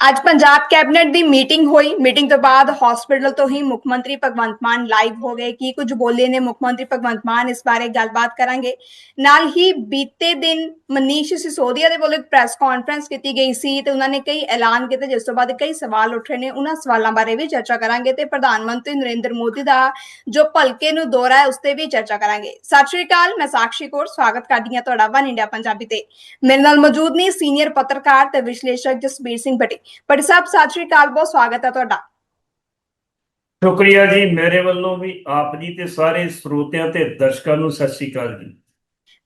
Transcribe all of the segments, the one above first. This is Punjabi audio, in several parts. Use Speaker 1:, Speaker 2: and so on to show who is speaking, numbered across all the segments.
Speaker 1: ਅੱਜ ਪੰਜਾਬ ਕੈਬਨਿਟ ਦੀ ਮੀਟਿੰਗ ਹੋਈ। ਮੀਟਿੰਗ ਤੋਂ ਬਾਅਦ ਹਸਪੀਟਲ ਤੋਂ ਹੀ ਮੁੱਖ ਮੰਤਰੀ ਭਗਵੰਤ ਮਾਨ ਲਾਈਵ ਹੋ ਗਏ। ਕੀ ਕੁਝ ਬੋਲੇ ਨੇ ਮੁੱਖ ਮੰਤਰੀ ਭਗਵੰਤ ਮਾਨ? ਇਸ ਬਾਰੇ ਗੱਲਬਾਤ ਕਰਾਂਗੇ। ਨਾਲ ਹੀ ਬੀਤੇ ਦਿਨ ਮਨੀਸ਼ ਸਿਸੋਦੀਆ ਦੇ ਵੱਲੋਂ ਇੱਕ ਪ੍ਰੈਸ ਕਾਨਫਰੰਸ ਕੀਤੀ ਗਈ ਸੀ ਤੇ ਉਹਨਾਂ ਨੇ ਕਈ ਐਲਾਨ ਕੀਤੇ, ਜਿਸ ਤੋਂ ਬਾਅਦ ਕਈ ਸਵਾਲ ਉੱਠ ਰਹੇ ਨੇ। ਉਹਨਾਂ ਸਵਾਲਾਂ ਬਾਰੇ ਵੀ ਚਰਚਾ ਕਰਾਂਗੇ ਤੇ ਪ੍ਰਧਾਨ ਮੰਤਰੀ ਨਰਿੰਦਰ ਮੋਦੀ ਦਾ ਜੋ ਭਲਕੇ ਨੂੰ ਦੌਰਾ ਹੈ, ਉਸ ਤੇ ਵੀ ਚਰਚਾ ਕਰਾਂਗੇ। ਸਤਿ ਸ਼੍ਰੀ ਅਕਾਲ, ਮੈਂ ਸਾਕਸ਼ੀ ਕੌਰ। ਸਵਾਗਤ ਕਰਦੀ ਹਾਂ ਤੁਹਾਡਾ ਵਨ ਇੰਡੀਆ ਪੰਜਾਬੀ ਤੇ। ਮੇਰੇ ਨਾਲ ਮੌਜੂਦ ਨੇ ਸੀਨੀਅਰ ਪੱਤਰਕਾਰ ਤੇ ਵਿਸ਼ਲੇਸ਼ਕ ਜਸਬੀਰ ਸਿੰਘ ਭੱਟੀ। ਭੱਟੀ ਸਾਹਿਬ ਸਤਿ ਸ਼੍ਰੀ ਅਕਾਲ ਬਹੁਤ ਸਵਾਗਤ ਹੈ ਤੁਹਾਡਾ।
Speaker 2: ਸ਼ੁਕਰੀਆ ਜੀ ਮੇਰੇ ਵੱਲੋਂ ਵੀ ਆਪ ਜੀ ਤੇ ਸਾਰੇ ਸਰੋਤਿਆਂ ਤੇ ਦਰਸ਼ਕਾਂ ਨੂੰ ਸਤਿ ਸ਼੍ਰੀ ਅਕਾਲ ਜੀ।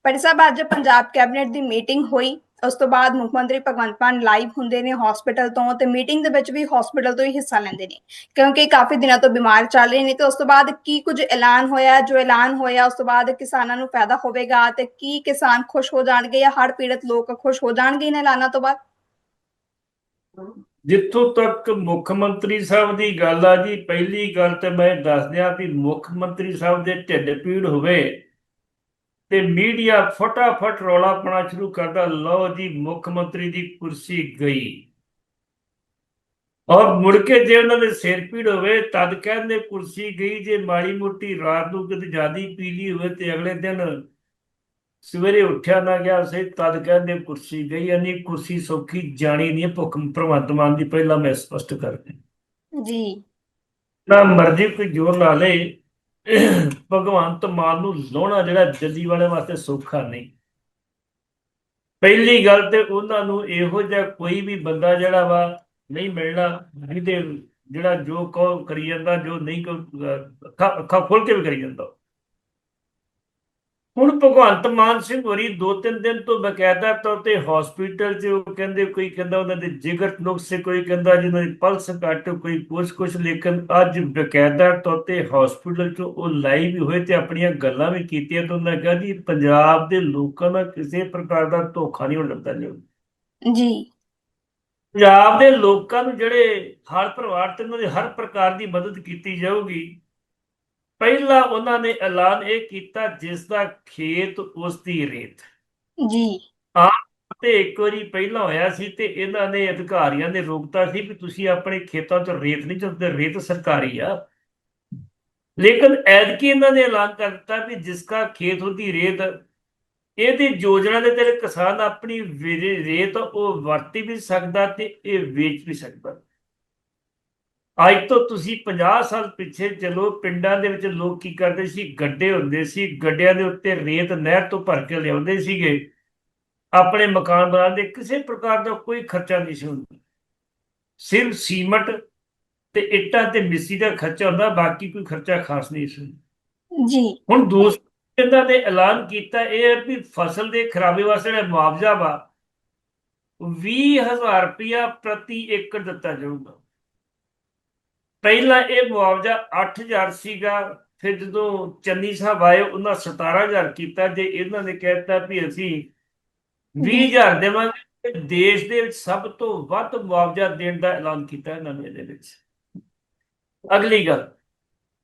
Speaker 1: ਭੱਟੀ ਸਾਹਿਬ ਅੱਜ ਪੰਜਾਬ ਕੈਬਨਿਟ ਦੀ ਮੀਟਿੰਗ ਹੋਈ। ਉਸ ਤੋਂ ਬਾਅਦ ਮੁੱਖ ਮੰਤਰੀ ਭਗਵੰਤ ਮਾਨ ਲਾਈਵ ਹੁੰਦੇ ਨੇ ਹਸਪੀਟਲ ਤੋਂ ਤੇ ਮੀਟਿੰਗ ਦੇ ਵਿੱਚ ਵੀ ਹਸਪੀਟਲ ਤੋਂ ਹੀ ਹਿੱਸਾ ਲੈਂਦੇ ਨੇ। ਕਿਉਂਕਿ ਕਾਫੀ ਦਿਨਾਂ ਤੋਂ ਬਿਮਾਰ ਚੱਲ ਰਹੇ ਨੇ ਤੇ ਉਸ ਤੋਂ ਬਾਅਦ ਕੀ ਕੁਝ ਐਲਾਨ ਹੋਇਆ? ਜੋ ਐਲਾਨ ਹੋਇਆ ਉਸ ਤੋਂ ਬਾਅਦ ਕਿਸਾਨਾਂ ਨੂੰ ਫਾਇਦਾ ਹੋਵੇਗਾ ਤੇ ਕੀ ਕਿਸਾਨ ਖੁਸ਼ ਹੋ ਜਾਣਗੇ ਜਾਂ ਹੜ੍ਹ ਪੀੜਤ ਲੋਕ ਖੁਸ਼ ਹੋ ਜਾਣਗੇ ਇਹਨਾਂ ਐਲਾਨਾਂ ਤੋਂ ਬਾਅਦ?
Speaker 2: ਜਿੱਥੋਂ ਤੱਕ ਮੁੱਖ ਮੰਤਰੀ ਸਾਹਿਬ ਦੀ ਗੱਲ ਆ ਜੀ, ਪਹਿਲੀ ਗੱਲ ਤੇ ਮੈਂ ਦੱਸ ਦਿਆਂ ਵੀ ਮੁੱਖ ਮੰਤਰੀ ਸਾਹਿਬ ਦੇ ਢਿੱਡ ਪੀੜ ਹੋਵੇ ਤੇ ਮੀਡੀਆ ਫਟਾਫਟ ਰੌਲਾ ਪਾਉਣਾ ਸ਼ੁਰੂ ਕਰਦਾ, ਲਓ ਜੀ ਮੁੱਖ ਮੰਤਰੀ ਦੀ ਕੁਰਸੀ ਗਈ। ਔਰ ਮੁੜ ਕੇ ਜੇ ਉਹਨਾਂ ਦੇ ਸਿਰ ਪੀੜ ਹੋਵੇ, ਤਦ ਕਹਿੰਦੇ ਕੁਰਸੀ ਗਈ, ਜੇ ਮਾੜੀ ਮੋਟੀ ਰਾਤ ਨੂੰ ਕਿਤੇ ਜਿਆਦੀ ਪੀਲੀ ਹੋਵੇ ਤੇ ਅਗਲੇ ਦਿਨ ਸਵੇਰੇ ਉੱਠਿਆ ਨਾ ਗਿਆ ਸੇ ਤਦ ਕਹਿੰਦੇ ਕੁਰਸੀ ਗਈ ਯਾਨੀ ਕੁਰਸੀ ਸੌਖੀ ਜਾਣੀ ਨਹੀਂ ਭੁੱਖ ਮਾਨ ਦੀ ਪਹਿਲਾਂ ਮੈਂ ਸਪਸ਼ਟ ਕਰ ਦਿਆਂ।
Speaker 1: ਜੀ।
Speaker 2: ਨਾ ਮਰਜ਼ੀ ਕੋਈ ਜੋਰ ਲਾ ਲੇ ਭਗਵੰਤ ਮਾਨ ਨੂੰ ਲਾਉਣਾ ਜਿਹੜਾ ਦਿੱਲੀ ਵਾਲੇ ਵਾਸਤੇ ਸੌਖਾ ਨਹੀਂ। ਪਹਿਲੀ ਗੱਲ ਤੇ ਉਹਨਾਂ ਨੂੰ ਇਹੋ ਜਿਹਾ ਕੋਈ ਵੀ ਬੰਦਾ ਜਿਹੜਾ ਵਾ ਨਹੀਂ ਮਿਲਣਾ ਜਿਹਦੇ ਜਿਹੜਾ ਜੋ ਕਹੋ ਕਰੀ ਜਾਂਦਾ ਜੋ ਨਹੀਂ ਅੱਖਾਂ ਖੋਲ ਕੇ ਵੀ ਕਰੀ ਜਾਂਦਾ। ਹੁਣ ਭਗਵੰਤ ਮਾਨ ਸਿੰਘ ਹੋਰੀ ਦੋ ਤਿੰਨ ਦਿਨ ਤੋਂ ਬਕਾਇਦਾ ਤੌਰ ਤੇ ਹਸਪੀਟਲ 'ਚ ਉਹ ਕਹਿੰਦੇ ਕੋਈ ਕਹਿੰਦਾ ਉਹਨਾਂ ਦੇ ਜਿਗਰ ਨੁਕਸੇ ਕੋਈ ਕਹਿੰਦਾ ਜਿਹਨਾਂ ਦੀ ਪਲਸ ਘੱਟ ਕੋਈ ਕੁਛ ਕੁਛ ਲੇਕਿਨ ਅੱਜ ਬਕਾਇਦਾ ਤੌਰ ਤੇ ਹਸਪੀਟਲ 'ਚ ਉਹ ਲਾਈਵ ਹੋਏ ਤੇ ਆਪਣੀਆਂ ਗੱਲਾਂ ਵੀ ਕੀਤੀਆਂ ਤਾਂ ਉਹਨਾਂ ਕਿਹਾ ਜੀ ਪੰਜਾਬ ਦੇ ਲੋਕਾਂ ਦਾ ਕਿਸੇ ਪ੍ਰਕਾਰ ਦਾ ਧੋਖਾ ਨਹੀਂ ਹੋਣ ਲੱਗਦਾ ਜੀ।
Speaker 1: ਜੀ।
Speaker 2: ਪੰਜਾਬ ਦੇ ਲੋਕਾਂ ਨੂੰ ਜਿਹੜੇ ਹਰ ਪਰਿਵਾਰ ਤੇ ਉਹਨਾਂ ਦੀ ਹਰ ਪ੍ਰਕਾਰ ਦੀ ਮਦਦ ਕੀਤੀ ਜਾਊਗੀ ਪਹਿਲਾ ਉਹਨਾਂ ਨੇ ਐਲਾਨ ਇਹ ਕੀਤਾ ਜਿਸ ਦਾ ਖੇਤ ਉਸ ਦੀ ਰੇਤ।
Speaker 1: ਜੀ।
Speaker 2: ਤੇ ਇੱਕ ਵਾਰੀ ਪਹਿਲਾਂ ਹੋਇਆ ਸੀ ਤੇ ਇਹਨਾਂ ਨੇ ਅਧਿਕਾਰੀਆਂ ਨੇ ਰੋਕਤਾ ਸੀ ਵੀ ਤੁਸੀਂ ਆਪਣੇ ਖੇਤਾਂ 'ਚ ਰੇਤ ਨਹੀਂ ਚੁੱਕਦੇ ਰੇਤ ਸਰਕਾਰੀ ਆ। ਲੇਕਿਨ ਐਤਕੀ ਇਹਨਾਂ ਨੇ ਐਲਾਨ ਕਰ ਦਿੱਤਾ ਵੀ ਜਿਸਕਾ ਖੇਤ ਉਹਦੀ ਰੇਤ ਇਹਦੀ ਯੋਜਨਾ ਦੇ ਤਹਿਤ ਕਿਸਾਨ ਆਪਣੀ ਰੇਤ ਉਹ ਵਰਤੀ ਵੀ ਸਕਦਾ ਤੇ ਇਹ ਵੇਚ ਵੀ ਸਕਦਾ। ਅੱਜ ਤੋਂ ਤੁਸੀਂ 50 ਸਾਲ ਪਿੱਛੇ ਚਲੋ ਪਿੰਡਾਂ ਦੇ ਵਿੱਚ ਲੋਕ ਕੀ ਕਰਦੇ ਸੀ? ਗੱਡੇ ਹੁੰਦੇ ਸੀ। ਗੱਡਿਆਂ ਦੇ ਉੱਤੇ ਰੇਤ ਨਹਿਰ ਤੋਂ ਭਰ ਕੇ ਲਿਆਉਂਦੇ ਸੀਗੇ। ਆਪਣੇ ਮਕਾਨ ਬਣਾਉਣ ਦੇ ਕਿਸੇ ਪ੍ਰਕਾਰ ਦਾ ਕੋਈ ਖਰਚਾ ਨਹੀਂ ਸੀ ਹੁੰਦਾ। ਸਿਰਫ ਸੀਮਟ ਤੇ ਇੱਟਾਂ ਤੇ ਮਿੱਟੀ ਦਾ ਖਰਚਾ ਹੁੰਦਾ ਬਾਕੀ ਕੋਈ ਖਰਚਾ ਖਾਸ ਨਹੀਂ ਸੀ।
Speaker 1: ਜੀ।
Speaker 2: ਹੁਣ ਦੂਸਰਾ ਇਹਨਾਂ ਨੇ ਐਲਾਨ ਕੀਤਾ ਇਹ ਹੈ ਵੀ ਫਸਲ ਦੇ ਖਰਾਬੇ ਵਾਸਤੇ ਜਿਹੜਾ ਮੁਆਵਜ਼ਾ ਵਾ 20000 ਰੁਪਇਆ ਪ੍ਰਤੀ ਏਕੜ ਦਿੱਤਾ ਜਾਊਗਾ। ਪਹਿਲਾਂ ਇਹ ਮੁਆਵਜ਼ਾ 8000 ਸੀਗਾ ਫਿਰ ਜਦੋਂ ਚੰਨੀ ਸਾਹਿਬ ਆਏ ਉਹਨਾਂ 17000 ਕੀਤਾ ਜੇ ਇਹਨਾਂ ਨੇ ਕਹਿਤਾ ਵੀ ਅਸੀਂ 20000 ਦੇਵਾਂਗੇ ਦੇਸ਼ ਦੇ ਵਿੱਚ ਸਭ ਤੋਂ ਵੱਧ ਮੁਆਵਜ਼ਾ ਦੇਣ ਦਾ ਐਲਾਨ ਕੀਤਾ ਇਹਨਾਂ ਨੇ ਇਹਦੇ ਵਿੱਚ। ਅਗਲੀ ਗੱਲ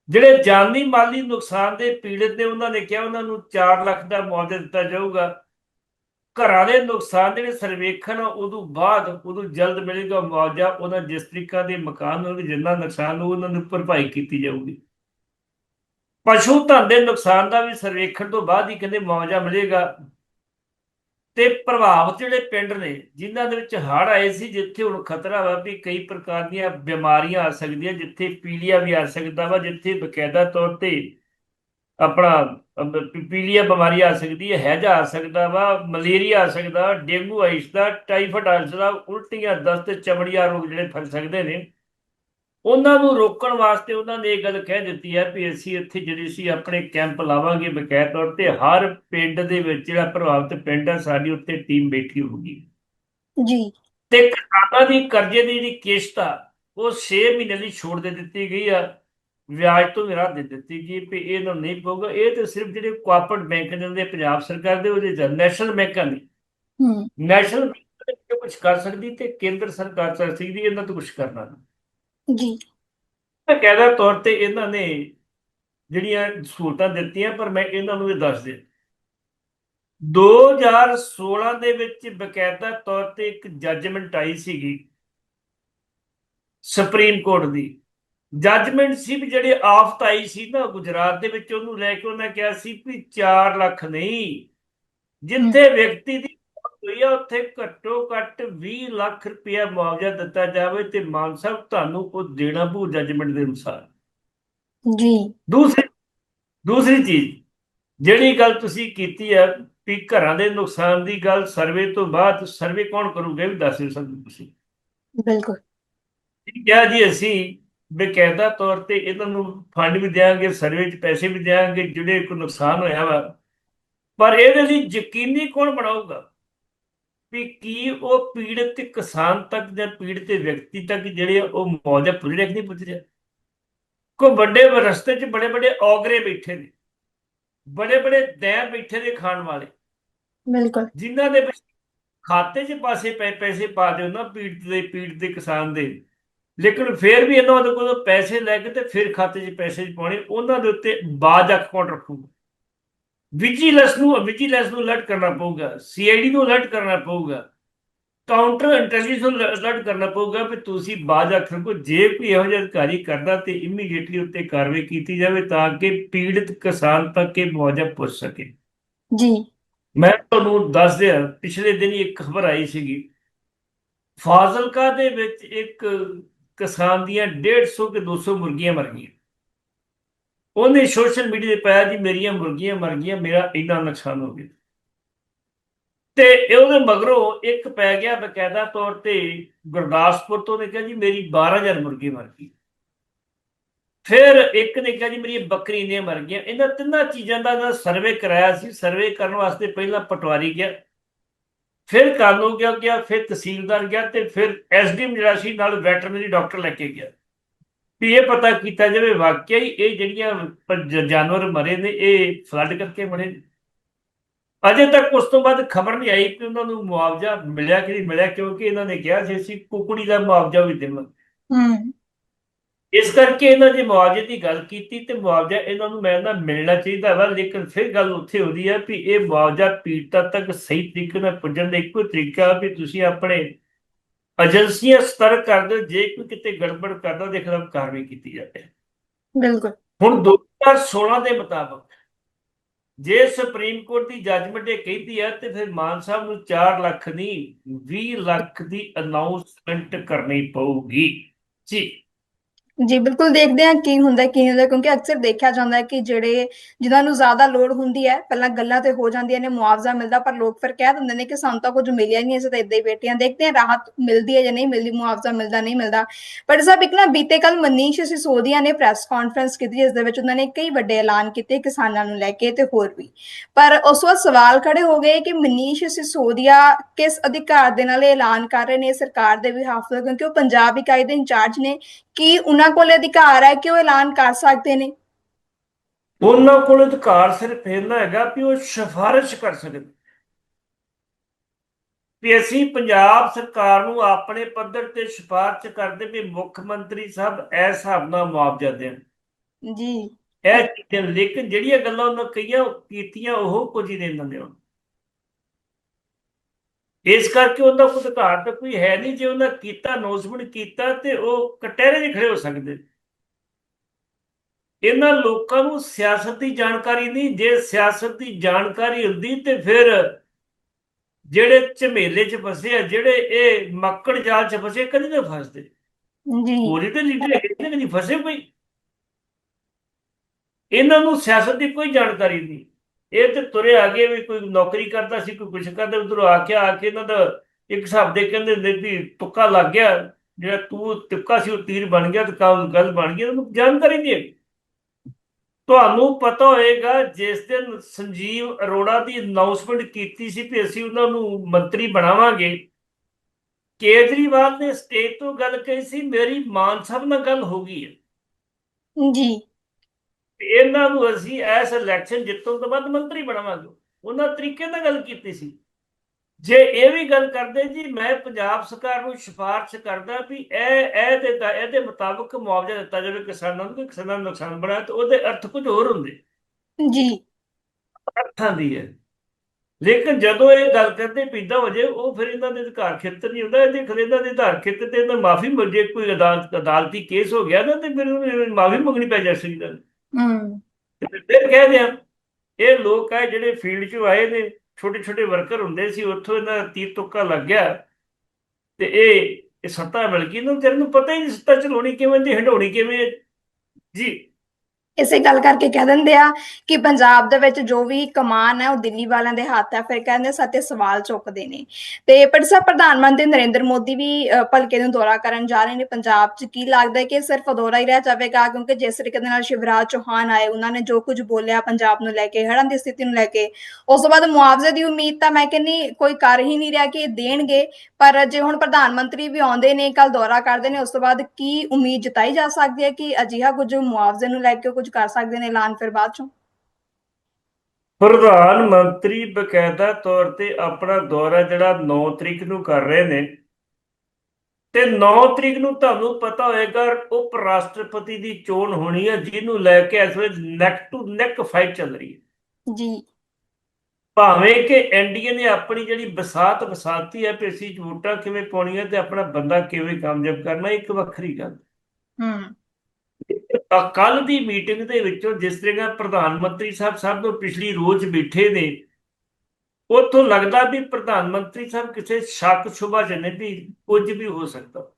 Speaker 2: ਜਿਹੜੇ ਜਾਨੀ ਮਾਲੀ ਨੁਕਸਾਨ ਦੇ ਪੀੜਤ ਨੇ ਉਹਨਾਂ ਨੇ ਕਿਹਾ ਉਹਨਾਂ ਨੂੰ 4 ਲੱਖ ਦਾ ਮੁਆਵਜ਼ਾ ਦਿੱਤਾ ਜਾਊਗਾ। ਘਰਾਂ ਦੇ ਨੁਕਸਾਨ ਜਿਹੜੇ ਸਰਵੇਖਣ ਉਦੋਂ ਬਾਅਦ ਉਦੋਂ ਜਲਦ ਮਿਲੇਗਾ ਮੁਆਵਜ਼ਾ ਉਹਨਾਂ ਜਿਸ ਤਰੀਕਾ ਦੇ ਮਕਾਨ ਨੂੰ ਜਿੰਨਾ ਨੁਕਸਾਨ ਹੋਊ ਉਹਨਾਂ ਨੂੰ ਭਰਪਾਈ ਕੀਤੀ ਜਾਊਗੀ। ਪਸ਼ੂ ਧਨ ਦੇ ਨੁਕਸਾਨ ਦਾ ਵੀ ਸਰਵੇਖਣ ਤੋਂ ਬਾਅਦ ਹੀ ਕਹਿੰਦੇ ਮੁਆਵਜ਼ਾ ਮਿਲੇਗਾ। ਤੇ ਪ੍ਰਭਾਵਿਤ ਜਿਹੜੇ ਪਿੰਡ ਨੇ, ਜਿਨ੍ਹਾਂ ਦੇ ਵਿੱਚ ਹੜ ਆਏ ਸੀ, ਜਿੱਥੇ ਹੁਣ ਖਤਰਾ ਵਾ ਵੀ ਕਈ ਪ੍ਰਕਾਰ ਦੀਆਂ ਬਿਮਾਰੀਆਂ ਆ ਸਕਦੀਆਂ, ਜਿੱਥੇ ਪੀਲੀਆ ਵੀ ਆ ਸਕਦਾ ਵਾ, ਜਿੱਥੇ ਬਕਾਇਦਾ ਤੌਰ ਤੇ ਆਪਣਾ ਪੀਲੀਆ ਬਿਮਾਰੀ ਆ ਸਕਦੀ ਹੈ ਹੈਜਾ ਆ ਸਕਦਾ ਵਾ ਮਲੇਰੀਆ ਆ ਸਕਦਾ ਡੇਂਗੂ ਆ ਸਕਦਾ ਟਾਈਫਾਇਡ ਆ ਸਕਦਾ ਉਲਟੀਆਂ ਦਸਤ ਚਮੜੀਆ ਰੋਗ ਜਿਹੜੇ ਫੜ ਸਕਦੇ ਨੇ। ਉਹਨਾਂ ਨੂੰ ਰੋਕਣ ਵਾਸਤੇ ਉਹਨਾਂ ਨੇ ਇਹ ਗੱਲ ਕਹਿ ਦਿੱਤੀ ਹੈ ਵੀ ਅਸੀਂ ਇੱਥੇ ਜਿਹੜੀ ਸੀ ਆਪਣੇ ਕੈਂਪ ਲਾਵਾਂਗੇ ਬਕਾਇਦਾ ਤੌਰ ਤੇ ਹਰ ਪਿੰਡ ਦੇ ਵਿੱਚ ਜਿਹੜਾ ਪ੍ਰਭਾਵਿਤ ਪਿੰਡ ਹੈ ਸਾਡੀ ਉੱਥੇ ਟੀਮ ਬੈਠੀ ਹੋਊਗੀ।
Speaker 1: ਜੀ।
Speaker 2: ਤੇ ਕਿਸਾਨਾਂ ਦੀ ਕਰਜ਼ੇ ਦੀ ਜਿਹੜੀ ਕਿਸ਼ਤ ਆ ਉਹ 6 ਮਹੀਨੇ ਲਈ ਛੋੜ ਦੇ ਦਿੱਤੀ ਗਈ ਆ। ਵਿਆਜ ਤੋਂ ਵੀ ਰਾਹਤ ਦੇ ਦਿੱਤੀ ਗਈ ਵੀ ਇਹ ਨੂੰ ਨਹੀਂ ਪਊਗਾ। ਇਹ ਤਾਂ ਸਿਰਫ ਜਿਹੜੇ ਕੋਆਪਰੇਟ ਬੈਂਕ ਨੇ ਪੰਜਾਬ ਸਰਕਾਰ ਦੇ ਉਹਦੇ ਨੈਸ਼ਨਲ ਬੈਂਕਾਂ ਨੇ।
Speaker 1: ਹੂੰ।
Speaker 2: ਨੈਸ਼ਨਲ ਬੈਂਕ ਕੁਝ ਕਰ ਸਕਦੀ ਤੇ ਕੇਂਦਰ ਸਰਕਾਰ ਕਰ ਸਕਦੀ ਇਹਨਾਂ ਤੋਂ ਕੁਝ ਕਰਨਾ
Speaker 1: ਜੀ।
Speaker 2: ਕਾਇਦਾ ਤੌਰ ਤੇ ਇਹਨਾਂ ਨੇ ਜਿਹੜੀਆਂ ਸਹੂਲਤਾਂ ਦਿੱਤੀਆਂ ਪਰ ਮੈਂ ਇਹਨਾਂ ਨੂੰ ਇਹ ਦੱਸ ਦੇ 2016 ਦੇ ਵਿੱਚ ਬਕਾਇਦਾ ਤੌਰ ਤੇ ਇੱਕ ਜੱਜਮੈਂਟ ਆਈ ਸੀਗੀ ਸੁਪਰੀਮ ਕੋਰਟ ਦੀ। ਜੱਜਮੈਂਟ ਸੀ ਵੀ ਜਿਹੜੇ ਆਫਤ ਆਈ ਸੀ ਨਾ ਗੁਜਰਾਤ ਦੇ ਵਿੱਚ ਉਹਨੂੰ ਲੈ ਕੇ ਉਹਨਾਂ ਕਿਹਾ ਸੀ ਵੀ 4 ਲੱਖ ਨਹੀਂ। ਜਿੱਥੇ ਵਿਅਕਤੀ ਦੀ ਹੋਈ ਆ ਉੱਥੇ ਘੱਟੋ ਘੱਟ 20 ਲੱਖ ਰੁਪਇਆ ਮੁਆਵਜ਼ਾ ਦਿੱਤਾ ਜਾਵੇ ਤੇ ਮਾਨ ਸਾਹਿਬ ਤੁਹਾਨੂੰ ਉਹ ਦੇਣਾ ਪਊ ਜੱਜਮੈਂਟ ਦੇ ਅਨੁਸਾਰ।
Speaker 1: ਜੀ।
Speaker 2: ਦੂਸਰੀ ਦੂਸਰੀ ਚੀਜ਼ ਜਿਹੜੀ ਗੱਲ ਤੁਸੀਂ ਕੀਤੀ ਹੈ ਵੀ ਘਰਾਂ ਦੇ ਨੁਕਸਾਨ ਦੀ ਗੱਲ ਸਰਵੇ ਤੋਂ ਬਾਅਦ ਸਰਵੇ ਕੌਣ ਕਰੂਗਾ ਇਹ ਵੀ ਦੱਸ ਦਿਓ ਸਾਨੂੰ ਤੁਸੀਂ।
Speaker 1: ਬਿਲਕੁਲ।
Speaker 2: ਕਿਹਾ ਜੀ ਅਸੀਂ ਬਕਾਇਦਾ ਤੌਰ ਤੇ ਇਹਨਾਂ ਨੂੰ ਫੰਡ ਵੀ ਦੇਵਾਂਗੇ ਸਰਵੇ 'ਚ ਪੈਸੇ ਵੀ ਦੇਵਾਂਗੇ ਜਿਹੜੇ ਕੋ ਨੁਕਸਾਨ ਹੋਇਆ ਵਾ। ਪਰ ਇਹਦੇ ਲਈ ਯਕੀਨੀ ਕੌਣ ਬਣਾਊਗਾ? ਵੀ ਕੀ ਉਹ ਪੀੜਤ ਕਿਸਾਨ ਤੱਕ ਜਾਂ ਪੀੜਤ ਵਿਅਕਤੀ ਤੱਕ ਜਿਹੜੇ ਉਹ ਰਿਹਾ ਕਿ ਨਹੀਂ ਪੁੱਜ ਰਿਹਾ ਕੋ ਵੱਡੇ ਰਸਤੇ 'ਚ ਬੜੇ ਬੜੇ ਔਗਰੇ ਬੈਠੇ ਨੇ। ਬੜੇ ਬੜੇ ਦੈ ਬੈਠੇ ਨੇ ਖਾਣ ਵਾਲੇ।
Speaker 1: ਬਿਲਕੁਲ।
Speaker 2: ਜਿਨ੍ਹਾਂ ਦੇ ਖਾਤੇ 'ਚ ਪਾਸੇ ਪੈਸੇ ਪਾ ਦਿਓ ਨਾ ਪੀੜਤ ਦੇ ਪੀੜਤ ਦੇ ਕਿਸਾਨ ਦੇ। ਲੇਕਿਨ ਫਿਰ ਵੀ ਇਹਨਾਂ ਦੇ ਕੋਲੋਂ ਪੈਸੇ ਲੈ ਕੇ ਤੇ ਫਿਰ ਖਾਤੇ 'ਚ ਪੈਸੇ ਪਾਉਣੇ ਉਹਨਾਂ ਦੇ ਉੱਤੇ ਬਾਜ ਕੌਣ ਰੱਖੂਗਾ? ਵਿਜੀਲੈਂਸ ਨੂੰ ਵਿਜੀਲੈਂਸ ਨੂੰ ਅਲਰਟ ਕਰਨਾ ਪਊਗਾ ਸੀਆਈਡੀ ਨੂੰ ਅਲਰਟ ਕਰਨਾ ਪਊਗਾ ਕਾਊਂਟਰ ਇੰਟੈਲੀਜੈਂਸ ਨੂੰ ਅਲਰਟ ਕਰਨਾ ਪਊਗਾ ਵੀ ਤੁਸੀਂ ਬਾਜ ਅੱਖ ਰੱਖੋ ਜੇ ਕੋਈ ਇਹੋ ਜਿਹਾ ਅਧਿਕਾਰੀ ਕਰਦਾ ਤੇ ਇਮੀਡੀਏਟਲੀ ਉੱਤੇ ਕਾਰਵਾਈ ਕੀਤੀ ਜਾਵੇ ਤਾਂ ਕਿ ਪੀੜਤ ਕਿਸਾਨ ਤੱਕ ਇਹ ਮੁਆਵਜ਼ਾ ਪਹੁੰਚ ਸਕੇ।
Speaker 1: ਜੀ।
Speaker 2: ਮੈਂ ਤੁਹਾਨੂੰ ਦੱਸ ਦਿਆਂ ਪਿਛਲੇ ਦਿਨ ਇੱਕ ਖਬਰ ਆਈ ਸੀਗੀ। ਫਾਜ਼ਿਲਕਾ ਦੇ ਵਿੱਚ ਇੱਕ ਕਿਸਾਨ ਦੀਆਂ 150 ਕਿ 200 ਮੁਰਗੀਆਂ ਮਰ ਗਈਆਂ। ਉਹਨੇ ਸੋਸ਼ਲ ਮੀਡੀਆ ਤੇ ਪਾਇਆ ਜੀ, ਮੇਰੀਆਂ ਮੁਰਗੀਆਂ ਮਰ ਗਈਆਂ, ਮੇਰਾ ਇੰਨਾ ਨੁਕਸਾਨ ਹੋ ਗਿਆ। ਤੇ ਇਹ ਉਹਦੇ ਮਗਰੋਂ ਇੱਕ ਪੈ ਗਿਆ ਬਕਾਇਦਾ ਤੌਰ ਤੇ ਗੁਰਦਾਸਪੁਰ ਤੋਂ ਨੇ ਕਿਹਾ ਜੀ, ਮੇਰੀ 12000 ਮੁਰਗੀ ਮਰ ਗਈ ਫਿਰ ਇੱਕ ਨੇ ਕਿਹਾ ਜੀ ਮੇਰੀ ਬੱਕਰੀ ਨੇ ਮਰ ਗਈਆਂ। ਇਹਨਾਂ ਤਿੰਨਾਂ ਚੀਜ਼ਾਂ ਦਾ ਨਾ ਸਰਵੇ ਕਰਾਇਆ ਸੀ। ਸਰਵੇ ਕਰਨ ਵਾਸਤੇ ਪਹਿਲਾਂ ਪਟਵਾਰੀ ਗਿਆ। ਫਿਰ ਕਾਨੂੰ ਗਿਆ ਗਿਆ ਫਿਰ ਤਹਿਸੀਲਦਾਰ ਗਿਆ ਤੇ ਫਿਰ ਐਸਡੀਐਮ ਜਿਹੜਾ ਸੀ ਨਾਲ ਵੈਟਰਨਰੀ ਡਾਕਟਰ ਲੈ ਕੇ ਗਿਆ। ਵੀ ਇਹ ਪਤਾ ਕੀਤਾ ਜਾਵੇ, ਵਾਕਿਆ ਹੀ ਇਹ ਜਿਹੜੀਆਂ ਜਾਨਵਰ ਮਰੇ ਨੇ, ਇਹ ਫਲੱਡ ਕਰਕੇ ਮਰੇ ਨੇ। ਅਜੇ ਤੱਕ ਉਸ ਤੋਂ ਬਾਅਦ ਖਬਰ ਨਹੀਂ ਆਈ ਕਿ ਉਹਨਾਂ ਨੂੰ ਮੁਆਵਜ਼ਾ ਮਿਲਿਆ ਕਿ ਨਹੀਂ ਮਿਲਿਆ, ਕਿਉਂਕਿ ਇਹਨਾਂ ਨੇ ਕਿਹਾ ਸੀ ਅਸੀਂ ਕੁਕੜੀ ਦਾ ਮੁਆਵਜ਼ਾ ਵੀ ਦੇਵਾਂਗੇ।
Speaker 1: ਹੂੰ।
Speaker 2: ਇਸ ਕਰਕੇ ਇਹਨਾਂ ਦੀ ਮੁਆਵਜ਼ੇ ਦੀ ਗੱਲ ਕੀਤੀ ਤੇ ਮੁਆਵਜ਼ਾ ਇਹਨਾਂ ਨੂੰ ਮਿਲਣਾ ਮਿਲਣਾ ਚਾਹੀਦਾ ਵਾ ਲੇਕਿਨ ਫਿਰ ਗੱਲ ਉੱਥੇ ਹੁੰਦੀ ਹੈ ਵੀ ਇਹ ਮੁਆਵਜ਼ਾ ਪੀੜਤਾਂ ਤੱਕ ਸਹੀ ਤਰੀਕੇ ਨਾਲ ਪੁੱਜਣ ਦਾ ਇੱਕੋ ਤਰੀਕਾ ਵੀ ਤੁਸੀਂ ਆਪਣੇ ਏਜੰਸੀਆਂ ਸਤਰਕ ਕਰ ਦਿਓ ਜੇ ਕੋਈ ਕਿਤੇ ਗੜਬੜ ਕਰਦਾ ਉਹਦੇ ਖਿਲਾਫ ਕਾਰਵਾਈ ਕੀਤੀ ਜਾਵੇ।
Speaker 1: ਬਿਲਕੁਲ।
Speaker 2: ਹੁਣ 2016 ਦੇ ਮੁਤਾਬਕ ਜੇ ਸੁਪਰੀਮ ਕੋਰਟ ਦੀ ਜੱਜਮੈਂਟ ਇਹ ਕਹਿੰਦੀ ਹੈ ਤੇ ਫਿਰ ਮਾਨ ਸਾਹਿਬ ਨੂੰ 4 ਲੱਖ ਨਹੀਂ 20 ਲੱਖ ਦੀ ਅਨਾਉਂਸਮੈਂਟ ਕਰਨੀ ਪਊਗੀ। ਜੀ।
Speaker 1: ਜੀ, ਬਿਲਕੁਲ ਦੇਖਦੇ ਹਾਂ ਕੀ ਹੁੰਦਾ, ਕੀ ਨਹੀਂ ਹੁੰਦਾ, ਕਿਉਂਕਿ ਅਕਸਰ ਦੇਖਿਆ ਜਾਂਦਾ ਹੈ ਕਿ ਜਿਹੜੇ ਜਿਨ੍ਹਾਂ ਨੂੰ ਜ਼ਿਆਦਾ ਲੋੜ ਹੁੰਦੀ ਹੈ, ਪਹਿਲਾਂ ਗੱਲਾਂ ਤੇ ਹੋ ਜਾਂਦੀਆਂ ਨੇ, ਮੁਆਵਜ਼ਾ ਮਿਲਦਾ, ਪਰ ਲੋਕ ਫਿਰ ਕਹਿ ਦਿੰਦੇ ਨੇ ਕਿ ਸਾਨੂੰ ਤਾਂ ਕੁਝ ਮਿਲਿਆ ਨਹੀਂ, ਅਸੀਂ ਤਾਂ ਇਦਾਂ ਹੀ ਬੈਠੇ ਹਾਂ, ਦੇਖਦੇ ਹਾਂ ਰਾਹਤ ਮਿਲਦੀ ਹੈ ਜਾਂ ਨਹੀਂ ਮਿਲਦੀ, ਮੁਆਵਜ਼ਾ ਮਿਲਦਾ, ਨਹੀਂ ਮਿਲਦਾ। ਪਰ ਸਾਹਿਬ, ਇੱਕ ਨਾ ਬੀਤੇ ਕੱਲ ਮਨੀਸ਼ ਸਿਸੋਦੀਆ ਨੇ ਪ੍ਰੈਸ ਕਾਨਫਰੰਸ ਕੀਤੀ, ਜਿਸ ਦੇ ਵਿੱਚ ਉਹਨਾਂ ਨੇ ਕਈ ਵੱਡੇ ਐਲਾਨ ਕੀਤੇ ਕਿਸਾਨਾਂ ਨੂੰ ਲੈ ਕੇ ਤੇ ਹੋਰ ਵੀ। ਪਰ ਉਸ ਵਕਤ ਸਵਾਲ ਖੜੇ ਹੋ ਗਏ ਕਿ ਮਨੀਸ਼ ਸਿਸੋਦੀਆ ਕਿਸ ਅਧਿਕਾਰ ਦੇ ਨਾਲ ਇਹ ਐਲਾਨ ਕਰ ਰਹੇ ਨੇ, ਸਰਕਾਰ ਦੇ ਬਿਹਾਫ ਤੋਂ ਕਿਉਂਕਿ ਉਹ ਪੰਜਾਬ ਇਕਾਈ ਦੇ ਇੰਚਾਰਜ ਨੇ ਕੀ ਉਹਨਾਂ ਕੋਲ ਅਧਿਕਾਰ ਹੈ ਕਿ ਉਹ ਐਲਾਨ ਕਰ ਸਕਦੇ ਨੇ?
Speaker 2: ਉਹਨਾਂ ਕੋਲ ਅਧਿਕਾਰ ਸਿਰਫ ਇੰਨਾ ਹੈਗਾ ਵੀ ਉਹ ਸਿਫਾਰਿਸ਼ ਕਰ ਸਕਦੇ ਵੀ ਅਸੀਂ ਪੰਜਾਬ ਸਰਕਾਰ ਨੂੰ ਆਪਣੇ ਪੱਧਰ ਤੇ ਸਿਫਾਰਿਸ਼ ਕਰਦੇ ਵੀ ਮੁੱਖ ਮੰਤਰੀ ਸਾਹਿਬ ਇਸ ਹਿਸਾਬ ਨਾਲ ਮੁਆਵਜ਼ਾ ਦੇਣ।
Speaker 1: ਜੀ।
Speaker 2: ਇਹ ਚੀਜ਼ਾਂ ਲੇਕਿਨ ਜਿਹੜੀਆਂ ਗੱਲਾਂ ਉਹਨਾਂ ਕਹੀਆਂ ਕੀਤੀਆਂ ਉਹ ਕੁਝ ਹੀ ਨਹੀਂ ਦਿੰਦੇ ਹੁਣ ਇਸ ਕਰਕੇ ਉਹਨਾਂ ਕੋਲ ਅਧਿਕਾਰ ਤਾਂ ਕੋਈ ਹੈ ਨਹੀਂ ਜੇ ਉਹਨਾਂ ਕੀਤਾ ਅਨਾਉਂਸਮੈਂਟ ਕੀਤਾ ਤੇ ਉਹ ਕਟਹਿਰੇ 'ਚ ਖੜੇ ਹੋ ਸਕਦੇ। ਇਹਨਾਂ ਲੋਕਾਂ ਨੂੰ ਸਿਆਸਤ ਦੀ ਜਾਣਕਾਰੀ ਨਹੀਂ ਜੇ ਸਿਆਸਤ ਦੀ ਜਾਣਕਾਰੀ ਹੁੰਦੀ ਤੇ ਫਿਰ ਜਿਹੜੇ ਝਮੇਲੇ 'ਚ ਫਸੇ ਆ ਜਿਹੜੇ ਇਹ ਮੱਕੜ ਜਾਲ 'ਚ ਫਸੇ ਕਦੀ ਨਾ ਫਸਦੇ।
Speaker 1: ਜੀ।
Speaker 2: ਹੋਰੀ ਤੇ ਲੀਡਰ ਹੈਗੇ ਨੇ ਕਦੀ ਫਸੇ ਕੋਈ? ਇਹਨਾਂ ਨੂੰ ਸਿਆਸਤ ਦੀ ਕੋਈ ਜਾਣਕਾਰੀ ਨਹੀਂ। ਇਹ ਤੇ ਤੁਰੇ ਆ ਵੀ ਕੋਈ ਨੌਕਰੀ ਕਰਦਾ ਸੀ, ਕੋਈ ਕੁਛ ਕਰਦਾ, ਉਧਰੋਂ ਆ ਕੇ ਆ ਕੇ ਇਹਨਾਂ ਦਾ ਇੱਕ ਹਿਸਾਬ ਦੇ ਕਹਿੰਦੇ ਹੁੰਦੇ ਤੁੱਕਾ ਲੱਗ ਗਿਆ, ਜਿਹੜਾ ਤੂੰ ਤੁੱਕਾ ਸੀ, ਉਹ ਤੀਰ ਬਣ ਗਿਆ ਤੇ ਕਾਲ ਗੱਲ ਬਣ ਗਈ ਉਹਨੂੰ ਜਾਣਕਾਰੀ ਨਹੀਂ ਹੈ ਤੁਹਾਨੂੰ ਪਤਾ ਹੋਏਗਾ, ਜਿਸ ਦਿਨ ਸੰਜੀਵ ਅਰੋੜਾ ਦੀ ਅਨਾਉਂਸਮੈਂਟ ਕੀਤੀ ਸੀ ਕਿ ਅਸੀਂ ਉਹਨਾਂ ਨੂੰ ਮੰਤਰੀ ਬਣਾਵਾਂਗੇ, ਕੇਜਰੀਵਾਲ ਨੇ ਸਟੇਜ ਤੋਂ ਗੱਲ ਕਹੀ ਸੀ, ਮੇਰੀ ਮਾਨ ਸਾਹਿਬ ਨਾਲ ਗੱਲ ਹੋ ਗਈ ਹੈ।
Speaker 1: ਜੀ।
Speaker 2: ਤੇ ਇਹਨਾਂ ਨੂੰ ਅਸੀਂ ਐਸ ਇਲੈਕਸ਼ਨ ਜਿੱਤਣ ਤੋਂ ਬਾਅਦ ਮੰਤਰੀ ਬਣਾਵਾਂਗੇ। ਉਹਨਾਂ ਤਰੀਕੇ ਨਾਲ ਗੱਲ ਕੀਤੀ ਸੀ। ਜੇ ਇਹ ਵੀ ਗੱਲ ਕਰਦੇ ਜੀ ਮੈਂ ਪੰਜਾਬ ਸਰਕਾਰ ਨੂੰ ਸਿਫਾਰਿਸ਼ ਕਰਦਾ ਵੀ ਇਹ ਇਹ ਦੇ ਤਾਂ ਇਹਦੇ ਮੁਤਾਬਕ ਮੁਆਵਜ਼ਾ ਦਿੱਤਾ ਜਾਵੇ ਕਿਸਾਨਾਂ ਨੂੰ ਕਿ ਕਿਸਾਨਾਂ ਨੂੰ ਨੁਕਸਾਨ ਬਣਾਇਆ ਤੇ ਉਹਦੇ ਅਰਥ ਕੁਝ ਹੋਰ ਹੁੰਦੇ।
Speaker 1: ਜੀ।
Speaker 2: ਅਰਥਾਂ ਦੀ ਹੈ। ਲੇਕਿਨ ਜਦੋਂ ਇਹ ਗੱਲ ਕਰਦੇ ਪਿੰਦਾ ਹੋ ਜੇ ਉਹ ਫਿਰ ਇਹਨਾਂ ਦੇ ਅਧਿਕਾਰ ਖੇਤਰ ਨਹੀਂ ਹੁੰਦਾ। ਇਹਦੇ ਖਰੇ ਇਹਨਾਂ ਦੇ ਅਧਿਕਾਰ ਖੇਤਰ ਤੇ ਇਹਨਾਂ ਮਾਫੀ ਮਿਲ ਜੇ ਕੋਈ ਅਦਾਲਤ ਅਦਾਲਤੀ ਕੇਸ ਹੋ ਗਿਆ ਨਾ ਤੇ ਫਿਰ ਉਹਨੂੰ ਮਾਫੀ ਮੰਗਣੀ ਪੈ ਜਾ ਸਕਦੀ ਹੈ
Speaker 1: ਹੂੰ।
Speaker 2: ਫਿਰ ਕਹਿ ਦਿਆਂ, ਇਹ ਲੋਕ ਆ ਜਿਹੜੇ ਫੀਲਡ 'ਚ ਆਏ ਨੇ ਛੋਟੇ ਛੋਟੇ ਵਰਕਰ ਹੁੰਦੇ ਸੀ, ਉੱਥੋਂ ਇਹਨਾਂ ਦਾ ਤੀਰ ਤੁੱਕਾ ਲੱਗ ਗਿਆ। ਤੇ ਇਹ ਇਹ ਸੱਤਾ ਮਿਲ ਗਈ। ਇਹਨਾਂ ਨੂੰ ਤੇਰੇ ਨੂੰ ਪਤਾ ਹੀ ਨਹੀਂ ਸੱਤਾ ਚਲਾਉਣੀ ਕਿਵੇਂ ਦੀ ਹੰਡਾਉਣੀ ਕਿਵੇਂ ਹੈ। ਜੀ
Speaker 1: ਇਸੇ ਗੱਲ ਕਰਕੇ ਕਹਿ ਦਿੰਦੇ ਆ ਕਿ ਪੰਜਾਬ ਦੇ ਵਿੱਚ ਜੋ ਵੀ ਕਮਾਨ ਹੈ ਉਹ ਦਿੱਲੀ ਵਾਲਿਆਂ ਦੇ ਹੱਥ ਹੈ, ਫਿਰ ਕਹਿੰਦੇ ਸੱਤੇ ਸਵਾਲ ਚੁੱਕਦੇ ਨੇ। ਤੇ ਪਰ ਸਾਹਿਬ ਪ੍ਰਧਾਨ ਮੰਤਰੀ ਨਰਿੰਦਰ ਮੋਦੀ ਵੀ ਭਲਕੇ ਨੂੰ ਦੌਰਾ ਕਰਨ ਜਾ ਰਹੇ ਨੇ। ਪੰਜਾਬ 'ਚ ਕੀ ਲੱਗਦਾ ਹੈ ਕਿ ਸਿਰਫ ਦੌਰਾ ਹੀ ਰਹਿ ਜਾਵੇਗਾ? ਕਿਉਂਕਿ ਜਿਸ ਤਰੀਕੇ ਦੇ ਨਾਲ ਸ਼ਿਵਰਾਜ ਚੌਹਾਨ ਆਏ, ਉਹਨਾਂ ਨੇ ਜੋ ਕੁਝ ਬੋਲਿਆ ਪੰਜਾਬ ਨੂੰ ਲੈ ਕੇ, ਹੜ੍ਹਾਂ ਦੀ ਸਥਿਤੀ ਨੂੰ ਲੈ ਕੇ, ਉਸ ਤੋਂ ਬਾਅਦ ਮੁਆਵਜ਼ੇ ਦੀ ਉਮੀਦ ਤਾਂ ਮੈਂ ਕਹਿੰਨੀ ਕੋਈ ਕਰ ਹੀ ਨਹੀਂ ਰਿਹਾ ਕਿ ਇਹ ਦੇਣਗੇ। ਪਰ ਜੇ ਹੁਣ ਪ੍ਰਧਾਨ ਮੰਤਰੀ ਵੀ ਆਉਂਦੇ ਨੇ ਕੱਲ ਦੌਰਾ ਕਰਦੇ ਨੇ, ਉਸ ਤੋਂ ਬਾਅਦ ਕੀ ਉਮੀਦ ਜਤਾਈ ਜਾ ਸਕਦੀ ਹੈ ਕਿ ਅਜਿਹਾ ਕੁਝ ਮੁਆਵਜ਼ੇ ਨੂੰ ਲੈ ਕੇ ਕੁਝ ਕਰ ਸਕਦੇ ਨੇ ਐਲਾਨ ਫਿਰ ਬਾਅਦ ਚੋਂ?
Speaker 2: ਪ੍ਰਧਾਨ ਮੰਤਰੀ ਬਕਾਇਦਾ ਤੌਰ ਤੇ ਆਪਣਾ ਦੌਰਾ ਜਿਹੜਾ 9 ਤਰੀਕ ਨੂੰ ਕਰ ਰਹੇ ਨੇ। ਤੇ 9 ਤਰੀਕ ਨੂੰ ਤੁਹਾਨੂੰ ਪਤਾ ਹੋਏਗਾ ਉਪ ਰਾਸ਼ਟਰਪਤੀ ਦੀ ਚੋਣ ਹੋਣੀ ਹੈ ਜਿਹਨੂੰ ਲੈ ਕੇ ਇਸ ਵੇਲੇ ਨੈਕ ਟੂ ਨੈਕ ਫਾਈਟ ਚੱਲ ਰਹੀ ਹੈ।
Speaker 1: ਜੀ।
Speaker 2: ਭਾਵੇਂ ਕਿ ਐਨਡੀਏ ਨੇ ਆਪਣੀ ਜਿਹੜੀ ਬਸਾਤ ਬਸਾਤੀ ਹੈ ਅਸੀਂ ਵੋਟਾਂ ਕਿਵੇਂ ਪਾਉਣੀਆਂ ਤੇ ਆਪਣਾ ਬੰਦਾ ਕਿਵੇਂ ਕਾਮਯਾਬ ਕਰਨਾ ਇੱਕ ਵੱਖਰੀ ਗੱਲ
Speaker 1: ਹੂੰ।
Speaker 2: ਕੱਲ ਦੀ ਮੀਟਿੰਗ ਦੇ ਵਿੱਚੋਂ ਜਿਸ ਤਰ੍ਹਾਂ ਪ੍ਰਧਾਨ ਮੰਤਰੀ ਸਾਹਿਬ ਸਭ ਤੋਂ ਪਿਛਲੀ ਰੋਜ਼ ਬੈਠੇ ਨੇ, ਉੱਥੋਂ ਲੱਗਦਾ ਵੀ ਪ੍ਰਧਾਨ ਮੰਤਰੀ ਸਾਹਿਬ ਕਿਸੇ ਸ਼ੱਕ ਸ਼ੁਬਾ ਚ ਨਹੀਂ ਵੀ ਕੁਝ ਵੀ ਹੋ ਸਕਦਾ।